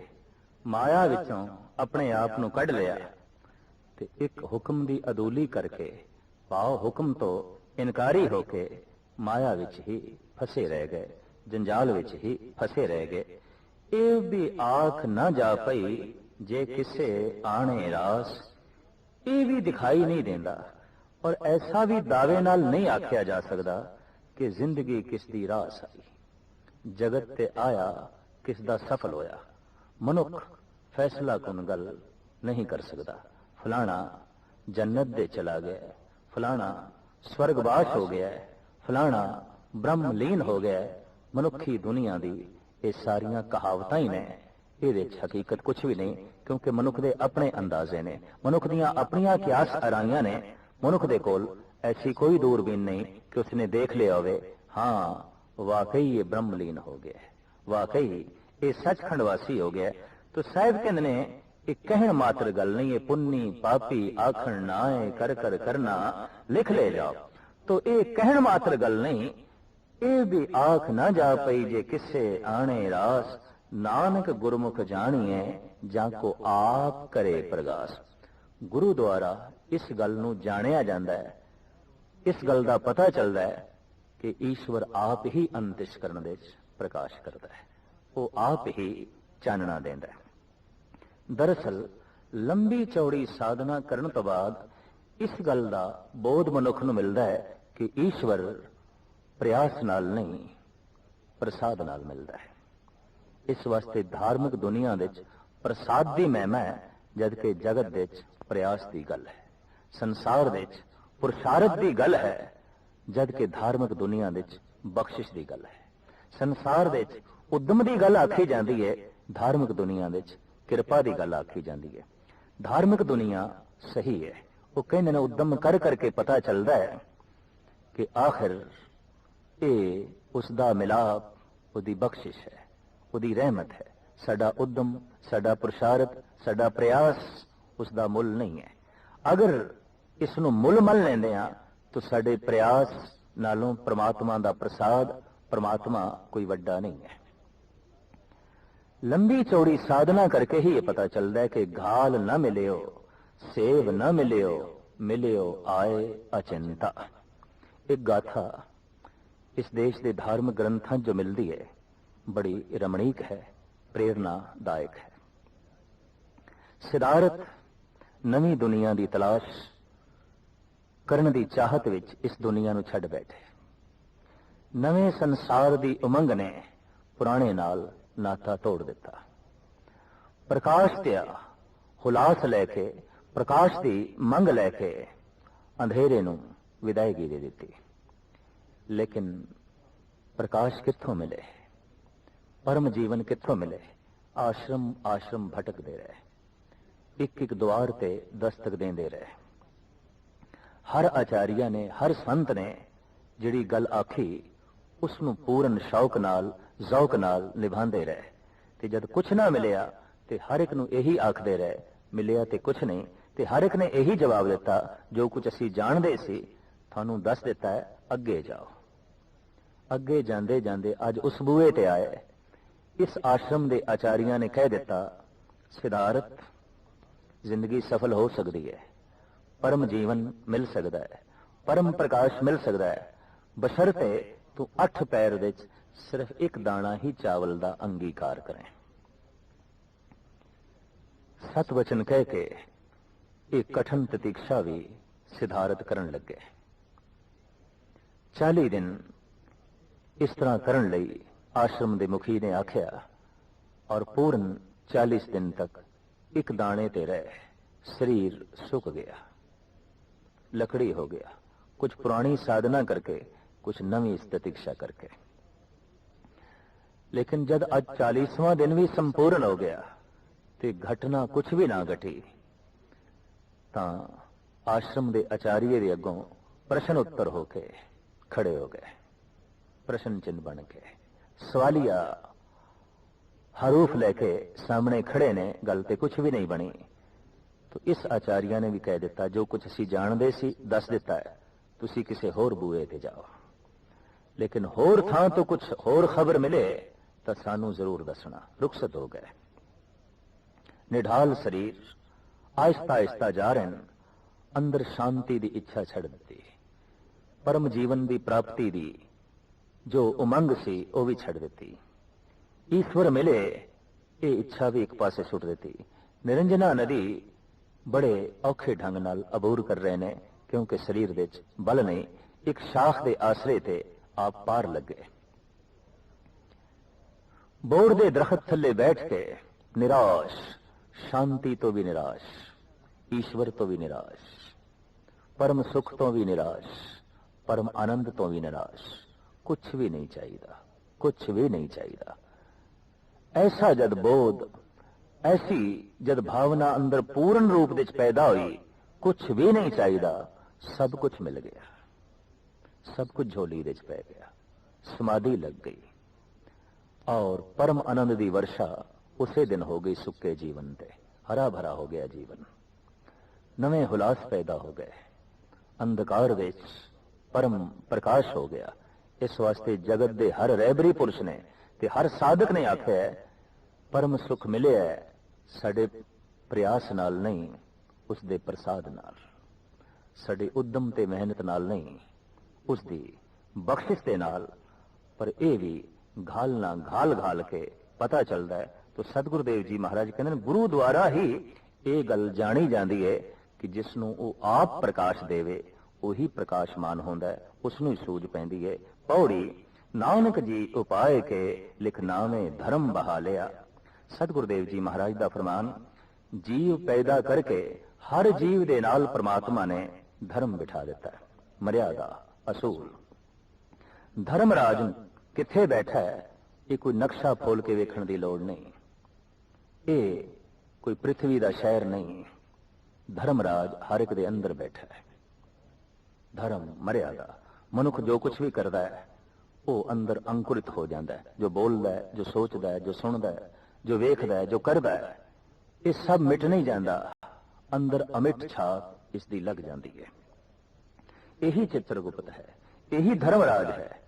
ਮਾਇਆ ਵਿੱਚੋਂ ਆਪਣੇ ਆਪ ਨੂੰ ਕੱਢ ਲਿਆ ਤੇ ਇੱਕ ਹੁਕਮ ਦੀ ਅਦੂਲੀ ਕਰਕੇ ਪਾਉ ਹੁਕਮ ਤੋਂ ਇਨਕਾਰੀ ਹੋ ਕੇ ਮਾਇਆ ਵਿੱਚ ਹੀ ਫਸੇ ਰਹਿ ਗਏ, ਜੰਜਾਲ ਵਿੱਚ ਹੀ ਫਸੇ ਰਹਿ ਗਏ। ਇਹ ਵੀ ਆਖ ਨਾ ਜਾ ਪਈ ਜੇ ਕਿਸੇ ਆਣੇ ਰਾਸ। ਇਹ ਵੀ ਦਿਖਾਈ ਨਹੀਂ ਦਿੰਦਾ ਔਰ ਐਸਾ ਵੀ ਦਾਅਵੇ ਨਾਲ ਨਹੀਂ ਆਖਿਆ ਜਾ ਸਕਦਾ ਕਿ ਜ਼ਿੰਦਗੀ ਕਿਸ ਦੀ ਰਾਸ ਆਈ। ਜਗਤ ਤੇ ਆਇਆ, ਕਿਸ ਦਾ ਸਫਲ ਹੋਇਆ। ਮਨੁੱਖ ਫੈਸਲਾ ਕੁਨ ਗੱਲ ਨਹੀਂ ਕਰ ਸਕਦਾ। ਫਲਾਣਾ ਜੰਨਤ ਦੇ ਚਲਾ ਗਿਆ, ਫਲਾਣਾ ਸਵਰਗਵਾਸ ਹੋ ਗਿਆ, ਫਲਾਣਾ ਬ੍ਰਹਮ ਲੀਨ ਹੋ ਗਿਆ, ਮਨੁੱਖੀ ਦੁਨੀਆ ਦੀ ਇਹ ਸਾਰੀਆਂ ਕਹਾਵਤਾਂ ਹੀ ਨੇ। ਇਹਦੇ ਵਿੱਚ ਹਕੀਕਤ ਕੁਝ ਵੀ ਨਹੀਂ, ਕਿਉਂਕਿ ਮਨੁੱਖ ਦੇ ਆਪਣੇ ਅੰਦਾਜ਼ੇ ਨੇ। ਮਨੁੱਖ ਦੀਆਂ ਆਪਣੀਆਂ ਕਿਆਸ ਅਰਾਈਆਂ ਨੇ। ਮਨੁੱਖ ਦੇ ਕੋਲ ਐਸੀ ਕੋਈ ਦੂਰਬੀਨ ਨਹੀਂ ਕਿ ਉਸਨੇ ਦੇਖ ਲਿਆ ਹੋਵੇ, ਹਾਂ, ਵਾਕਈ ਇਹ ਬ੍ਰਹਮਲੀਨ ਹੋ ਗਿਆ ਵਾਕਈ ਇਹ ਸੱਚਖੰਡ ਵਾਸੀ ਹੋ ਗਿਆ ਤਾਂ ਸਾਹਿਬ ਕਹਿੰਦੇ ਨੇ, ਇਹ ਕਹਿਣ ਮਾਤਰ ਗੱਲ ਨਹੀਂ, ਇਹ ਪੁੰਨੀ, ਪਾਪੀ, ਆਖਣ ਨਾਏ ਕਰ ਕਰ, ਕਰਨਾ, ਲਿਖ ਲੈ ਜਾਓ। ਤੋ ਇਹ ਕਹਿਣ ਮਾਤਰ ਗੱਲ ਨਹੀਂ ਇਹ ਵੀ ਆਖ ਨਾ ਜਾ ਪਈ ਜੇ ਕਿਸੇ ਆਣੇ ਰਾਸ। ਨਾਨਕ ਗੁਰਮੁਖ ਜਾਣੀਏ ਜਾਂ ਕੋ ਆਪ ਕਰੇ ਪ੍ਰਗਾਸ। ਗੁਰੂ ਦੁਆਰਾ ਇਸ ਗੱਲ ਨੂੰ ਜਾਣਿਆ ਜਾਂਦਾ ਹੈ। ਇਸ ਗੱਲ ਦਾ ਪਤਾ ਚੱਲਦਾ ਹੈ ਕਿ ਈਸ਼ਵਰ ਆਪ ਹੀ ਅੰਤਿਸ਼ ਕਰਨ ਦੇ ਵਿੱਚ ਪ੍ਰਕਾਸ਼ ਕਰਦਾ ਹੈ। ਉਹ ਆਪ ਹੀ ਚਾਨਣਾ ਦਿੰਦਾ ਹੈ। ਦਰਅਸਲ, ਲੰਬੀ ਚੌੜੀ ਸਾਧਨਾ ਕਰਨ ਤੋਂ ਬਾਅਦ ਇਸ ਗੱਲ ਦਾ ਬੋਧ ਮਨੁੱਖ ਨੂੰ ਮਿਲਦਾ ਹੈ ਕਿ ਈਸ਼ਵਰ ਪ੍ਰਯਾਸ ਨਾਲ ਨਹੀਂ ਪ੍ਰਸਾਦ ਨਾਲ ਮਿਲਦਾ ਹੈ ਇਸ ਵਾਸਤੇ ਧਾਰਮਿਕ ਦੁਨੀਆ ਵਿੱਚ ਪ੍ਰਸਾਦ ਦੀ ਮਹਿਮਾ ਹੈ ਜਦਕਿ ਜਗਤ ਵਿੱਚ ਪ੍ਰਯਾਸ ਦੀ ਗੱਲ ਹੈ ਸੰਸਾਰ ਵਿੱਚ ਪੁਰਸ਼ਾਰਥ ਦੀ ਗੱਲ ਹੈ ਜਦਕਿ ਧਾਰਮਿਕ ਦੁਨੀਆ ਵਿੱਚ ਬਖਸ਼ਿਸ਼ ਦੀ ਗੱਲ ਹੈ ਸੰਸਾਰ ਵਿੱਚ ਉਦਮ ਦੀ ਗੱਲ ਆਖੀ ਜਾਂਦੀ ਹੈ ਧਾਰਮਿਕ ਦੁਨੀਆ ਵਿੱਚ ਕਿਰਪਾ ਦੀ ਗੱਲ ਆਖੀ ਜਾਂਦੀ ਹੈ ਧਾਰਮਿਕ ਦੁਨੀਆ ਸਹੀ ਹੈ ਉਹ ਕਹਿੰਦੇ ਨੇ ਉਦਮ ਕਰ ਕਰਕੇ ਪਤਾ ਚੱਲਦਾ ਹੈ ਕਿ ਆਖਿਰ ਇਹ ਉਸ ਦਾ ਮਿਲਾਪ ਉਹਦੀ ਬਖਸ਼ਿਸ਼ ਹੈ ਉਹਦੀ ਰਹਿਮਤ ਹੈ ਸਾਡਾ ਉਦਮ ਸਾਡਾ ਪ੍ਰਸ਼ਾਰਤ ਸਾਡਾ ਪ੍ਰਯਾਸ ਉਸ ਦਾ ਮੁੱਲ ਨਹੀਂ ਹੈ ਅਗਰ ਇਸ ਨੂੰ ਮੁੱਲ ਮੰਨ ਲੈਂਦੇ ਆ ਤਾਂ ਸਾਡੇ ਪ੍ਰਯਾਸ ਨਾਲੋਂ ਪ੍ਰਮਾਤਮਾ ਦਾ ਪ੍ਰਸਾਦ ਪ੍ਰਮਾਤਮਾ ਕੋਈ ਵੱਡਾ ਨਹੀਂ ਹੈ ਲੰਬੀ ਚੌੜੀ ਸਾਧਨਾ ਕਰਕੇ ਹੀ ਇਹ ਪਤਾ ਚੱਲਦਾ ਹੈ ਕਿ ਘਾਲ ਨਾ ਮਿਲਿਓ ਸੇਵ ਨਾ ਮਿਲਿਓ ਮਿਲਿਓ ਆਏ ਅਚਿੰਤਾ ਇੱਕ ਗਾਥਾ ਇਸ ਦੇਸ਼ ਦੇ ਧਾਰਮਿਕ ਗ੍ਰੰਥਾਂ 'ਚ ਜੋ ਮਿਲਦੀ ਹੈ, ਬੜੀ ਰਮਣੀਕ ਹੈ ਪ੍ਰੇਰਨਾਦਾਇਕ ਹੈ। ਸਿਦਾਰਤ ਨਵੀਂ ਦੁਨੀਆ ਦੀ ਤਲਾਸ਼ ਕਰਨ ਦੀ ਚਾਹਤ ਵਿੱਚ ਇਸ ਦੁਨੀਆ ਨੂੰ ਛੱਡ ਬੈਠੇ। ਨਵੇਂ ਸੰਸਾਰ ਦੀ ਉਮੰਗ ਨੇ ਪੁਰਾਣੇ ਨਾਲ ਨਾਤਾ ਤੋੜ ਦਿੱਤਾ। ਪ੍ਰਕਾਸ਼ ਤੇ ਹੁਲਾਸ ਲੈ ਕੇ, ਪ੍ਰਕਾਸ਼ ਦੀ ਮੰਗ ਲੈ ਕੇ ਅੰਧੇਰੇ ਨੂੰ ਵਿਦਾਇਗੀ ਦੇ ਦਿੱਤੀ। ਲੇਕਿਨ ਪ੍ਰਕਾਸ਼ ਕਿੱਥੋਂ ਮਿਲੇ ਪਰਮ ਜੀਵਨ ਕਿੱਥੋਂ ਮਿਲੇ ਆਸ਼ਰਮ ਆਸ਼ਰਮ ਭਟਕਦੇ ਰਹੇ ਇੱਕ ਇੱਕ ਦੁਆਰ ਤੇ ਦਸਤਕ ਦੇਂਦੇ ਰਹੇ ਹਰ ਆਚਾਰੀਆ ਨੇ ਹਰ ਸੰਤ ਨੇ ਜਿਹੜੀ ਗੱਲ ਆਖੀ ਉਸ ਨੂੰ ਪੂਰਨ ਸ਼ੌਕ ਨਾਲ ਜ਼ੌਕ ਨਾਲ ਨਿਭਾਉਂਦੇ ਰਹੇ ਤੇ ਜਦ ਕੁਝ ਨਾ ਮਿਲਿਆ ਤੇ ਹਰ ਇੱਕ ਨੂੰ ਇਹੀ ਆਖਦੇ ਰਹੇ ਮਿਲਿਆ ਤੇ ਕੁਝ ਨਹੀਂ ਤੇ ਹਰ ਇੱਕ ਨੇ ਇਹੀ ਜਵਾਬ ਦਿੱਤਾ ਜੋ ਕੁਝ ਅਸੀਂ ਜਾਣਦੇ ਸੀ ਤੁਹਾਨੂੰ ਦੱਸ ਦਿੱਤਾ ਹੈ, ਅੱਗੇ ਜਾਓ। ਅੱਗੇ ਜਾਂਦੇ ਜਾਂਦੇ ਅੱਜ ਉਸ ਬੂਏ ਤੇ ਆਏ। ਇਸ ਆਸ਼ਰਮ ਦੇ ਆਚਾਰੀਆਂ ਨੇ ਕਹਿ ਦਿੱਤਾ ਸਿਧਾਰਥ ਜ਼ਿੰਦਗੀ ਸਫਲ ਹੋ ਸਕਦੀ ਹੈ। ਪਰਮ ਜੀਵਨ ਮਿਲ ਸਕਦਾ ਹੈ, ਪਰਮ ਪ੍ਰਕਾਸ਼ ਮਿਲ ਸਕਦਾ ਹੈ। ਬਸ਼ਰਤੇ ਤੂੰ ਅੱਠ ਪੈਰ ਵਿੱਚ ਸਿਰਫ ਇੱਕ ਦਾਣਾ ਹੀ ਚਾਵਲ ਦਾ ਅੰਗੀਕਾਰ ਕਰੇ। ਸਤ ਵਚਨ ਕਹਿ ਕੇ ਇਹ ਕਠਨ ਪ੍ਰਤੀਕਸ਼ਾ ਵੀ ਸਿਧਾਰਤ ਕਰਨ ਲੱਗੇ। 40 ਦਿਨ ਇਸ ਤਰ੍ਹਾਂ ਕਰਨ ਲਈ ਆਸ਼ਰਮ ਦੇ ਮੁਖੀ ਨੇ ਆਖਿਆ ਔਰ ਪੂਰਨ 40 ਦਿਨ ਤੱਕ ਇੱਕ ਦਾਣੇ ਤੇ ਰਹਿ ਸਰੀਰ ਸੁੱਕ ਗਿਆ, ਲੱਕੜੀ ਹੋ ਗਿਆ। ਕੁਝ ਪੁਰਾਣੀ ਸਾਧਨਾ ਕਰਕੇ, ਕੁਝ ਨਵੀਂ ਪ੍ਰਤੀક્ષਾ ਕਰਕੇ। ਲੇਕਿਨ ਜਦ ਅੱਜ 40ਵਾਂ ਦਿਨ ਵੀ ਸੰਪੂਰਨ ਹੋ ਗਿਆ ਤੇ ਘਟਨਾ ਕੁਝ ਵੀ ਨਾ ਘਟੀ, ਤਾਂ ਆਸ਼ਰਮ ਦੇ ਆਚਾਰੀਏ ਦੇ ਅੱਗੋਂ ਪ੍ਰਸ਼ਨ ਉੱਤਰ ਹੋ ਕੇ ਖੜੇ ਹੋ ਗਏ। ਪ੍ਰਸ਼ਨ ਚਿੰਨ ਬਣ ਕੇ ਸਵਾਲੀਆ ਹਰੂਫ ਲੈ ਕੇ ਸਾਹਮਣੇ ਖੜੇ ਨੇ, ਗੱਲ ਤੇ ਕੁਝ ਵੀ ਨਹੀਂ ਬਣੀ। ਇਸ ਆਚਾਰੀਆ ਨੇ ਵੀ ਕਹਿ ਦਿੱਤਾ, ਜੋ ਕੁਝ ਅਸੀਂ ਜਾਣਦੇ ਸੀ, ਦੱਸ ਦਿੱਤਾ ਹੈ, ਤੁਸੀਂ ਕਿਸੇ ਹੋਰ ਬੂਏ ਤੇ ਜਾਓ। ਲੇਕਿਨ ਹੋਰ ਥਾਂ ਤੋਂ ਕੁਝ ਹੋਰ ਖਬਰ ਮਿਲੇ, ਤਾਂ ਸਾਨੂੰ ਜ਼ਰੂਰ ਦੱਸਣਾ। ਰੁਖਸਤ ਹੋ ਗਏ। ਨਿਢਾਲ ਸਰੀਰ ਆਇਸਤਾ ਆਹਿਸਤਾ ਜਾ ਰਹੇ ਨੇ, ਅੰਦਰ ਸ਼ਾਂਤੀ ਦੀ ਇੱਛਾ ਛੱਡ ਦਿੱਤੀ। ਪਰਮ ਜੀਵਨ ਦੀ ਪ੍ਰਾਪਤੀ ਦੀ ਜੋ ਉਮੰਗ ਸੀ, ਉਹ ਵੀ ਛੱਡ ਦਿੱਤੀ। ਈਸ਼ਵਰ ਮਿਲੇ, ਇਹ ਇੱਛਾ ਵੀ ਇੱਕ ਪਾਸੇ ਸੁੱਟ ਦਿੱਤੀ। ਨਿਰੰਜਨਾ ਨਦੀ ਬੜੇ ਔਖੇ ਢੰਗ ਨਾਲ ਅਬੂਰ ਕਰ ਰਹੇ ਨੇ, ਕਿਉਂਕਿ ਸਰੀਰ ਵਿੱਚ ਬਲ ਨਹੀਂ, ਇੱਕ ਸ਼ਾਖ ਦੇ ਆਸਰੇ ਤੇ ਆਪ ਪਾਰ ਲੱਗੇ। ਬੋੜ ਦੇ ਦਰਖਤ ਥੱਲੇ ਬੈਠ ਕੇ ਨਿਰਾਸ਼, ਸ਼ਾਂਤੀ ਤੋਂ ਵੀ ਨਿਰਾਸ਼, ਈਸ਼ਵਰ ਤੋਂ ਵੀ ਨਿਰਾਸ਼, ਪਰਮ ਸੁਖ ਤੋਂ ਵੀ ਨਿਰਾਸ਼। ਪਰਮ ਆਨੰਦ ਤੋਂ ਵੀ ਨਿਰਾਸ਼। ਕੁਝ ਵੀ ਨਹੀਂ ਚਾਹੀਦਾ ਕੁਝ ਵੀ ਨਹੀਂ ਚਾਹੀਦਾ। ਐਸਾ ਜਦ ਬੋਧ, ਐਸੀ ਜਦ ਭਾਵਨਾ ਅੰਦਰ ਪੂਰਨ ਰੂਪ ਵਿੱਚ ਪੈਦਾ ਹੋਈ ਕੁਝ ਵੀ ਨਹੀਂ ਚਾਹੀਦਾ, ਸਭ ਕੁਝ ਮਿਲ ਗਿਆ। ਸਭ ਕੁਝ ਝੋਲੀ ਵਿੱਚ ਪੈ ਗਿਆ, ਸਮਾਧੀ ਲੱਗ ਗਈ। ਔਰ ਪਰਮ ਆਨੰਦ ਦੀ ਵਰਸ਼ਾ ਉਸੇ ਦਿਨ ਹੋ ਗਈ ਸੁੱਕੇ ਜੀਵਨ ਤੇ। ਹਰਾ ਭਰਾ ਹੋ ਗਿਆ ਜੀਵਨ। ਨਵੇਂ ਹੁਲਾਸ ਪੈਦਾ ਹੋ ਗਏ। ਅੰਧਕਾਰ ਵਿੱਚ ਪਰਮ ਪ੍ਰਕਾਸ਼ ਹੋ ਗਿਆ। ਇਸ ਵਾਸਤੇ ਜਗਤ ਦੇ ਹਰ ਰਹਿਬਰੀ ਪੁਰਸ਼ ਨੇ ਤੇ ਹਰ ਸਾਧਕ ਨੇ ਆਖਿਆ ਪਰਮ ਸੁਖ ਮਿਲਿਆ ਸਾਡੇ ਪ੍ਰਯਾਸ ਨਾਲ ਨਹੀਂ ਉਸ ਦੇ ਪ੍ਰਸਾਦ ਨਾਲ। ਸਾਡੇ ਉਦਮ ਤੇ ਮਿਹਨਤ ਨਾਲ ਨਹੀਂ ਉਸ ਦੀ ਬਖਸ਼ਿਸ਼ ਦੇ ਨਾਲ। ਪਰ ਇਹ ਵੀ ਘਾਲ ਨਾ ਘਾਲ ਘਾਲ ਕੇ ਪਤਾ ਚੱਲਦਾ ਹੈ, ਤਾਂ ਸਤਿਗੁਰੂ ਦੇਵ ਜੀ ਮਹਾਰਾਜ ਕਹਿੰਦੇ ਨੇ, ਗੁਰੂ ਦੁਆਰਾ ਹੀ ਇਹ ਗੱਲ ਜਾਣੀ ਜਾਂਦੀ ਹੈ ਕਿ ਜਿਸ ਨੂੰ ਉਹ ਆਪ ਪ੍ਰਕਾਸ਼ ਦੇਵੇ ਉਹੀ ਪ੍ਰਕਾਸ਼ਮਾਨ ਹੁੰਦਾ ਹੈ ਉਸ ਨੂੰ ਹੀ ਸੂਝ ਪੈਂਦੀ ਹੈ ਪੌੜੀ, ਨਾਨਕ ਜੀ ਉਪਾਏ ਕੇ ਲਿਖ ਨਾਵੇਂ ਧਰਮ ਬਹਾ ਲਿਆ ਸਤਿਗੁਰ ਦੇਵ ਜੀ ਮਹਾਰਾਜ ਦਾ ਫਰਮਾਨ, ਜੀਵ ਪੈਦਾ ਕਰਕੇ ਹਰ ਜੀਵ ਦੇ ਨਾਲ ਪ੍ਰਮਾਤਮਾ ਨੇ ਧਰਮ ਬਿਠਾ ਦਿੱਤਾ ਮਰਿਆਦਾ, ਅਸੂਲ। ਧਰਮ ਧਰਮਰਾਜ ਕਿੱਥੇ ਬੈਠਾ ਹੈ, ਇਹ ਕੋਈ ਨਕਸ਼ਾ ਫੋਲ ਕੇ ਵੇਖਣ ਦੀ ਲੋੜ ਨਹੀਂ। ਇਹ ਕੋਈ ਪ੍ਰithvi ਦਾ ਸ਼ਹਿਰ ਨਹੀਂ। ਧਰਮ ਰਾਜ ਹਰ ਇੱਕ ਦੇ ਅੰਦਰ ਬੈਠਾ ਹੈ। ਧਰਮ ਮਰਿਆਦਾ, ਮਨੁੱਖ ਜੋ ਕੁਝ ਵੀ ਕਰਦਾ ਹੈ, ਉਹ ਅੰਦਰ ਅੰਕੁਰਿਤ ਹੋ ਜਾਂਦਾ ਹੈ। ਜੋ ਬੋਲਦਾ ਹੈ, ਜੋ ਸੋਚਦਾ ਹੈ, ਜੋ ਸੁਣਦਾ ਹੈ, ਜੋ ਵੇਖਦਾ ਹੈ, ਜੋ ਕਰਦਾ ਹੈ, ਇਹ ਸਭ ਮਿਟ ਨਹੀਂ ਜਾਂਦਾ। ਅੰਦਰ ਅਮਿਟ ਛਾਪ ਇਸ ਦੀ ਲੱਗ ਜਾਂਦੀ ਹੈ। ਇਹੀ ਚਿੱਤਰਗੁਪਤ ਹੈ, ਇਹੀ ਧਰਮਰਾਜ ਹੈ।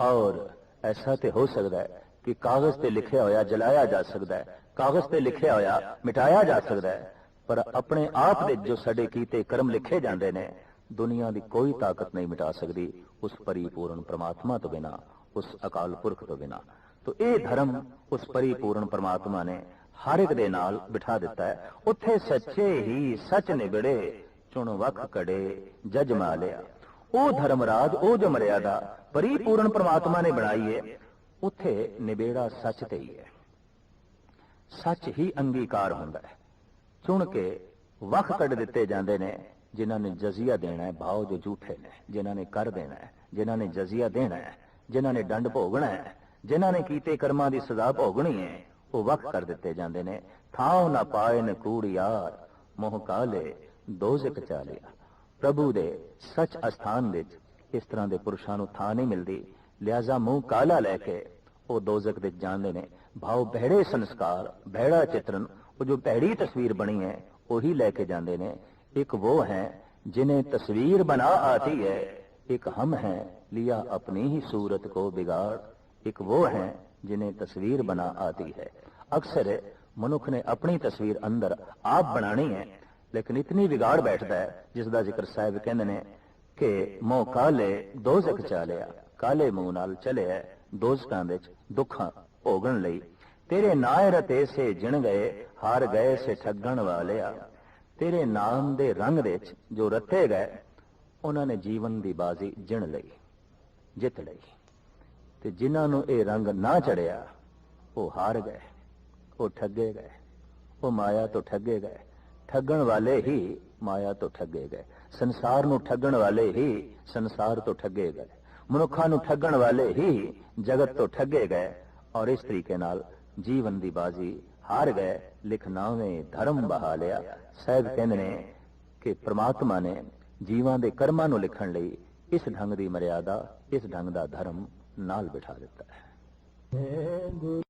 ਔਰ ਐਸਾ ਤੇ ਹੋ ਸਕਦਾ ਹੈ ਕਿ ਕਾਗਜ਼ ਤੇ ਲਿਖਿਆ ਹੋਇਆ, ਜਲਾਇਆ ਜਾ ਸਕਦਾ ਹੈ। ਕਾਗਜ਼ ਤੇ ਲਿਖਿਆ ਹੋਇਆ, ਮਿਟਾਇਆ ਜਾ ਸਕਦਾ ਹੈ। ਪਰ ਆਪਣੇ ਆਪ ਦੇ ਜੋ ਸਾਡੇ ਕੀਤੇ ਕਰਮ ਲਿਖੇ ਜਾਂਦੇ ਨੇ ਦੁਨੀਆ ਦੀ ਕੋਈ ਤਾਕਤ ਨਹੀਂ ਮਿਟਾ ਸਕਦੀ, ਉਸ ਪਰਿਪੂਰਨ ਪ੍ਰਮਾਤਮਾ ਤੋਂ ਬਿਨਾ, ਉਸ ਅਕਾਲ ਪੁਰਖ ਤੋਂ ਬਿਨਾ। ਤੋ ਇਹ ਧਰਮ ਉਸ ਪਰਿਪੂਰਨ ਪ੍ਰਮਾਤਮਾ ਨੇ ਹਰ ਇੱਕ ਦੇ ਨਾਲ ਬਿਠਾ ਦਿੱਤਾ ਹੈ। ਉੱਥੇ ਸੱਚੇ ਹੀ ਸੱਚ ਨਿਬੜੇ ਚੁਣ ਵਖ ਕੜੇ, ਜਜ ਮਾਲਿਆ ਉਹ ਧਰਮਰਾਜ, ਉਹ ਜੋ ਮਰਿਆਦਾ ਪਰਿਪੂਰਨ ਪ੍ਰਮਾਤਮਾ ਨੇ ਬਣਾਈ ਹੈ, ਉੱਥੇ ਨਿਬੇੜਾ ਸੱਚ ਤੇ ਹੀ ਹੈ। ਸੱਚ ਹੀ ਅੰਗੀਕਾਰ ਹੁੰਦਾ ਹੈ। ਚੁਣ ਕੇ ਵਖ ਕੱਢ ਦਿੱਤੇ ਜਾਂਦੇ ਨੇ। ਜਿਨ੍ਹਾਂ ਨੇ ਜਜ਼ੀਆ ਦੇਣਾ ਹੈ ਭਾਵ ਜੋ ਝੂਠੇ ਨੇ, ਜਿਨ੍ਹਾਂ ਨੇ ਕਰ ਦੇਣਾ ਹੈ, ਜਿਨ੍ਹਾਂ ਨੇ ਜਜ਼ੀਆ ਦੇਣਾ ਹੈ, ਜਿਨ੍ਹਾਂ ਨੇ ਦੰਡ ਭੋਗਣਾ ਹੈ, ਜਿਨ੍ਹਾਂ ਨੇ ਕੀਤੇ ਕਰਮਾਂ ਦੀ ਸਜ਼ਾ ਭੋਗਣੀ ਹੈ, ਉਹ ਵਖ ਕਰ ਦਿੱਤੇ ਜਾਂਦੇ ਨੇ। ਥਾਉ ਨਾ ਪਾਏ ਨ ਕੂੜਿਆਰ ਮੋਹ ਕਾਲੇ, ਦੋਜ਼ਖ ਚਾਲਿਆ ਪ੍ਰਭੂ ਦੇ ਸੱਚ ਅਸਥਾਨ ਵਿੱਚ ਇਸ ਤਰ੍ਹਾਂ ਦੇ ਪੁਰਸ਼ਾਂ ਨੂੰ ਥਾਂ ਨਹੀਂ ਮਿਲਦੀ। ਲਿਆਜ਼ਾ ਮੂੰਹ ਕਾਲਾ ਲੈ ਕੇ ਉਹ ਦੋਜ਼ਖ ਵਿੱਚ ਜਾਂਦੇ ਨੇ। ਭਾਵ ਬਹਿੜੇ ਸੰਸਕਾਰ ਬਹਿੜਾ ਚਿਤਰਨ, ਉਹ ਜੋ ਭੈੜੀ ਤਸਵੀਰ ਬਣੀ ਹੈ, ਉਹੀ ਲੈ ਕੇ ਜਾਂਦੇ ਨੇ। एक वो हैं जिन्हें तस्वीर बना आती है एक हम हैं लिया अपनी ही सूरत को बिगाड़ एक वो हैं जिन्हें तस्वीर बना आती है अक्सर ਮਨੁੱਖ ਨੇ ਆਪਣੀ ਤਸਵੀਰ ਅੰਦਰ ਆਪ ਬਣਾਣੀ ਹੈ, ਲੇਕਿਨ ਇਤਨੀ ਵਿਗਾੜ ਬੈਠਦਾ ਹੈ ਜਿਸ ਦਾ ਜ਼ਿਕਰ ਸਾਹਿਬ ਕਹਿੰਦੇ ਨੇ ਕਿ ਮੋਹ ਕਾਲੇ ਦੋਜ਼ਖ ਚਾਲਿਆ, ਕਾਲੇ ਮੂੰਹ ਨਾਲ ਚਲਿਆ, ਦੋਜ਼ਖਾਂ ਵਿੱਚ ਦੁੱਖਾਂ ਭੋਗਣ ਲਈ। ਤੇਰੇ ਨਾਇ ਰਤੇ ਸੇ ਜਿਣ ਗਏ, ਹਾਰ ਗਏ ਸੇ ਠੱਗਣ ਵਾਲਿਆ। ਤੇਰੇ ਨਾਮ ਦੇ ਰੰਗ ਵਿੱਚ ਜੋ ਰੱਥੇ ਗਏ, ਉਹਨਾਂ ਨੇ ਜੀਵਨ ਦੀ ਬਾਜ਼ੀ ਜਿਣ ਲਈ, ਜਿੱਤ ਲਈ। ਤੇ ਜਿਨ੍ਹਾਂ ਨੂੰ ਇਹ ਰੰਗ ਨਾ ਚੜਿਆ, ਉਹ ਹਾਰ ਗਏ, ਉਹ ਠੱਗੇ ਗਏ, ਉਹ ਮਾਇਆ ਤੋਂ ਠੱਗੇ ਗਏ। ਠੱਗਣ ਵਾਲੇ ਹੀ ਮਾਇਆ ਤੋਂ ਠੱਗੇ ਗਏ। ਸੰਸਾਰ ਨੂੰ ਠੱਗਣ ਵਾਲੇ ਹੀ ਸੰਸਾਰ ਤੋਂ ਠੱਗੇ ਗਏ। ਮਨੁੱਖਾਂ ਨੂੰ ਠੱਗਣ ਵਾਲੇ ਹੀ ਜਗਤ ਤੋਂ ਠੱਗੇ ਗਏ। ਔਰ ਇਸ ਤਰੀਕੇ ਨਾਲ ਜੀਵਨ ਦੀ ਬਾਜ਼ੀ ਹਾਰ ਗਏ ਲਿਖਨਾਵੇਂ ਧਰਮ ਬਹਾ ਲਿਆ ਸਾਹਿਬ ਕਹਿੰਦੇ ਨੇ ਕਿ ਪ੍ਰਮਾਤਮਾ ਨੇ ਜੀਵਾਂ ਦੇ ਕਰਮਾਂ ਨੂੰ ਲਿਖਣ ਲਈ ਇਸ ਢੰਗ ਦੀ ਮਰਿਆਦਾ, ਇਸ ਢੰਗ ਦਾ ਧਰਮ ਨਾਲ ਬਿਠਾ ਦਿੱਤਾ ਹੈ।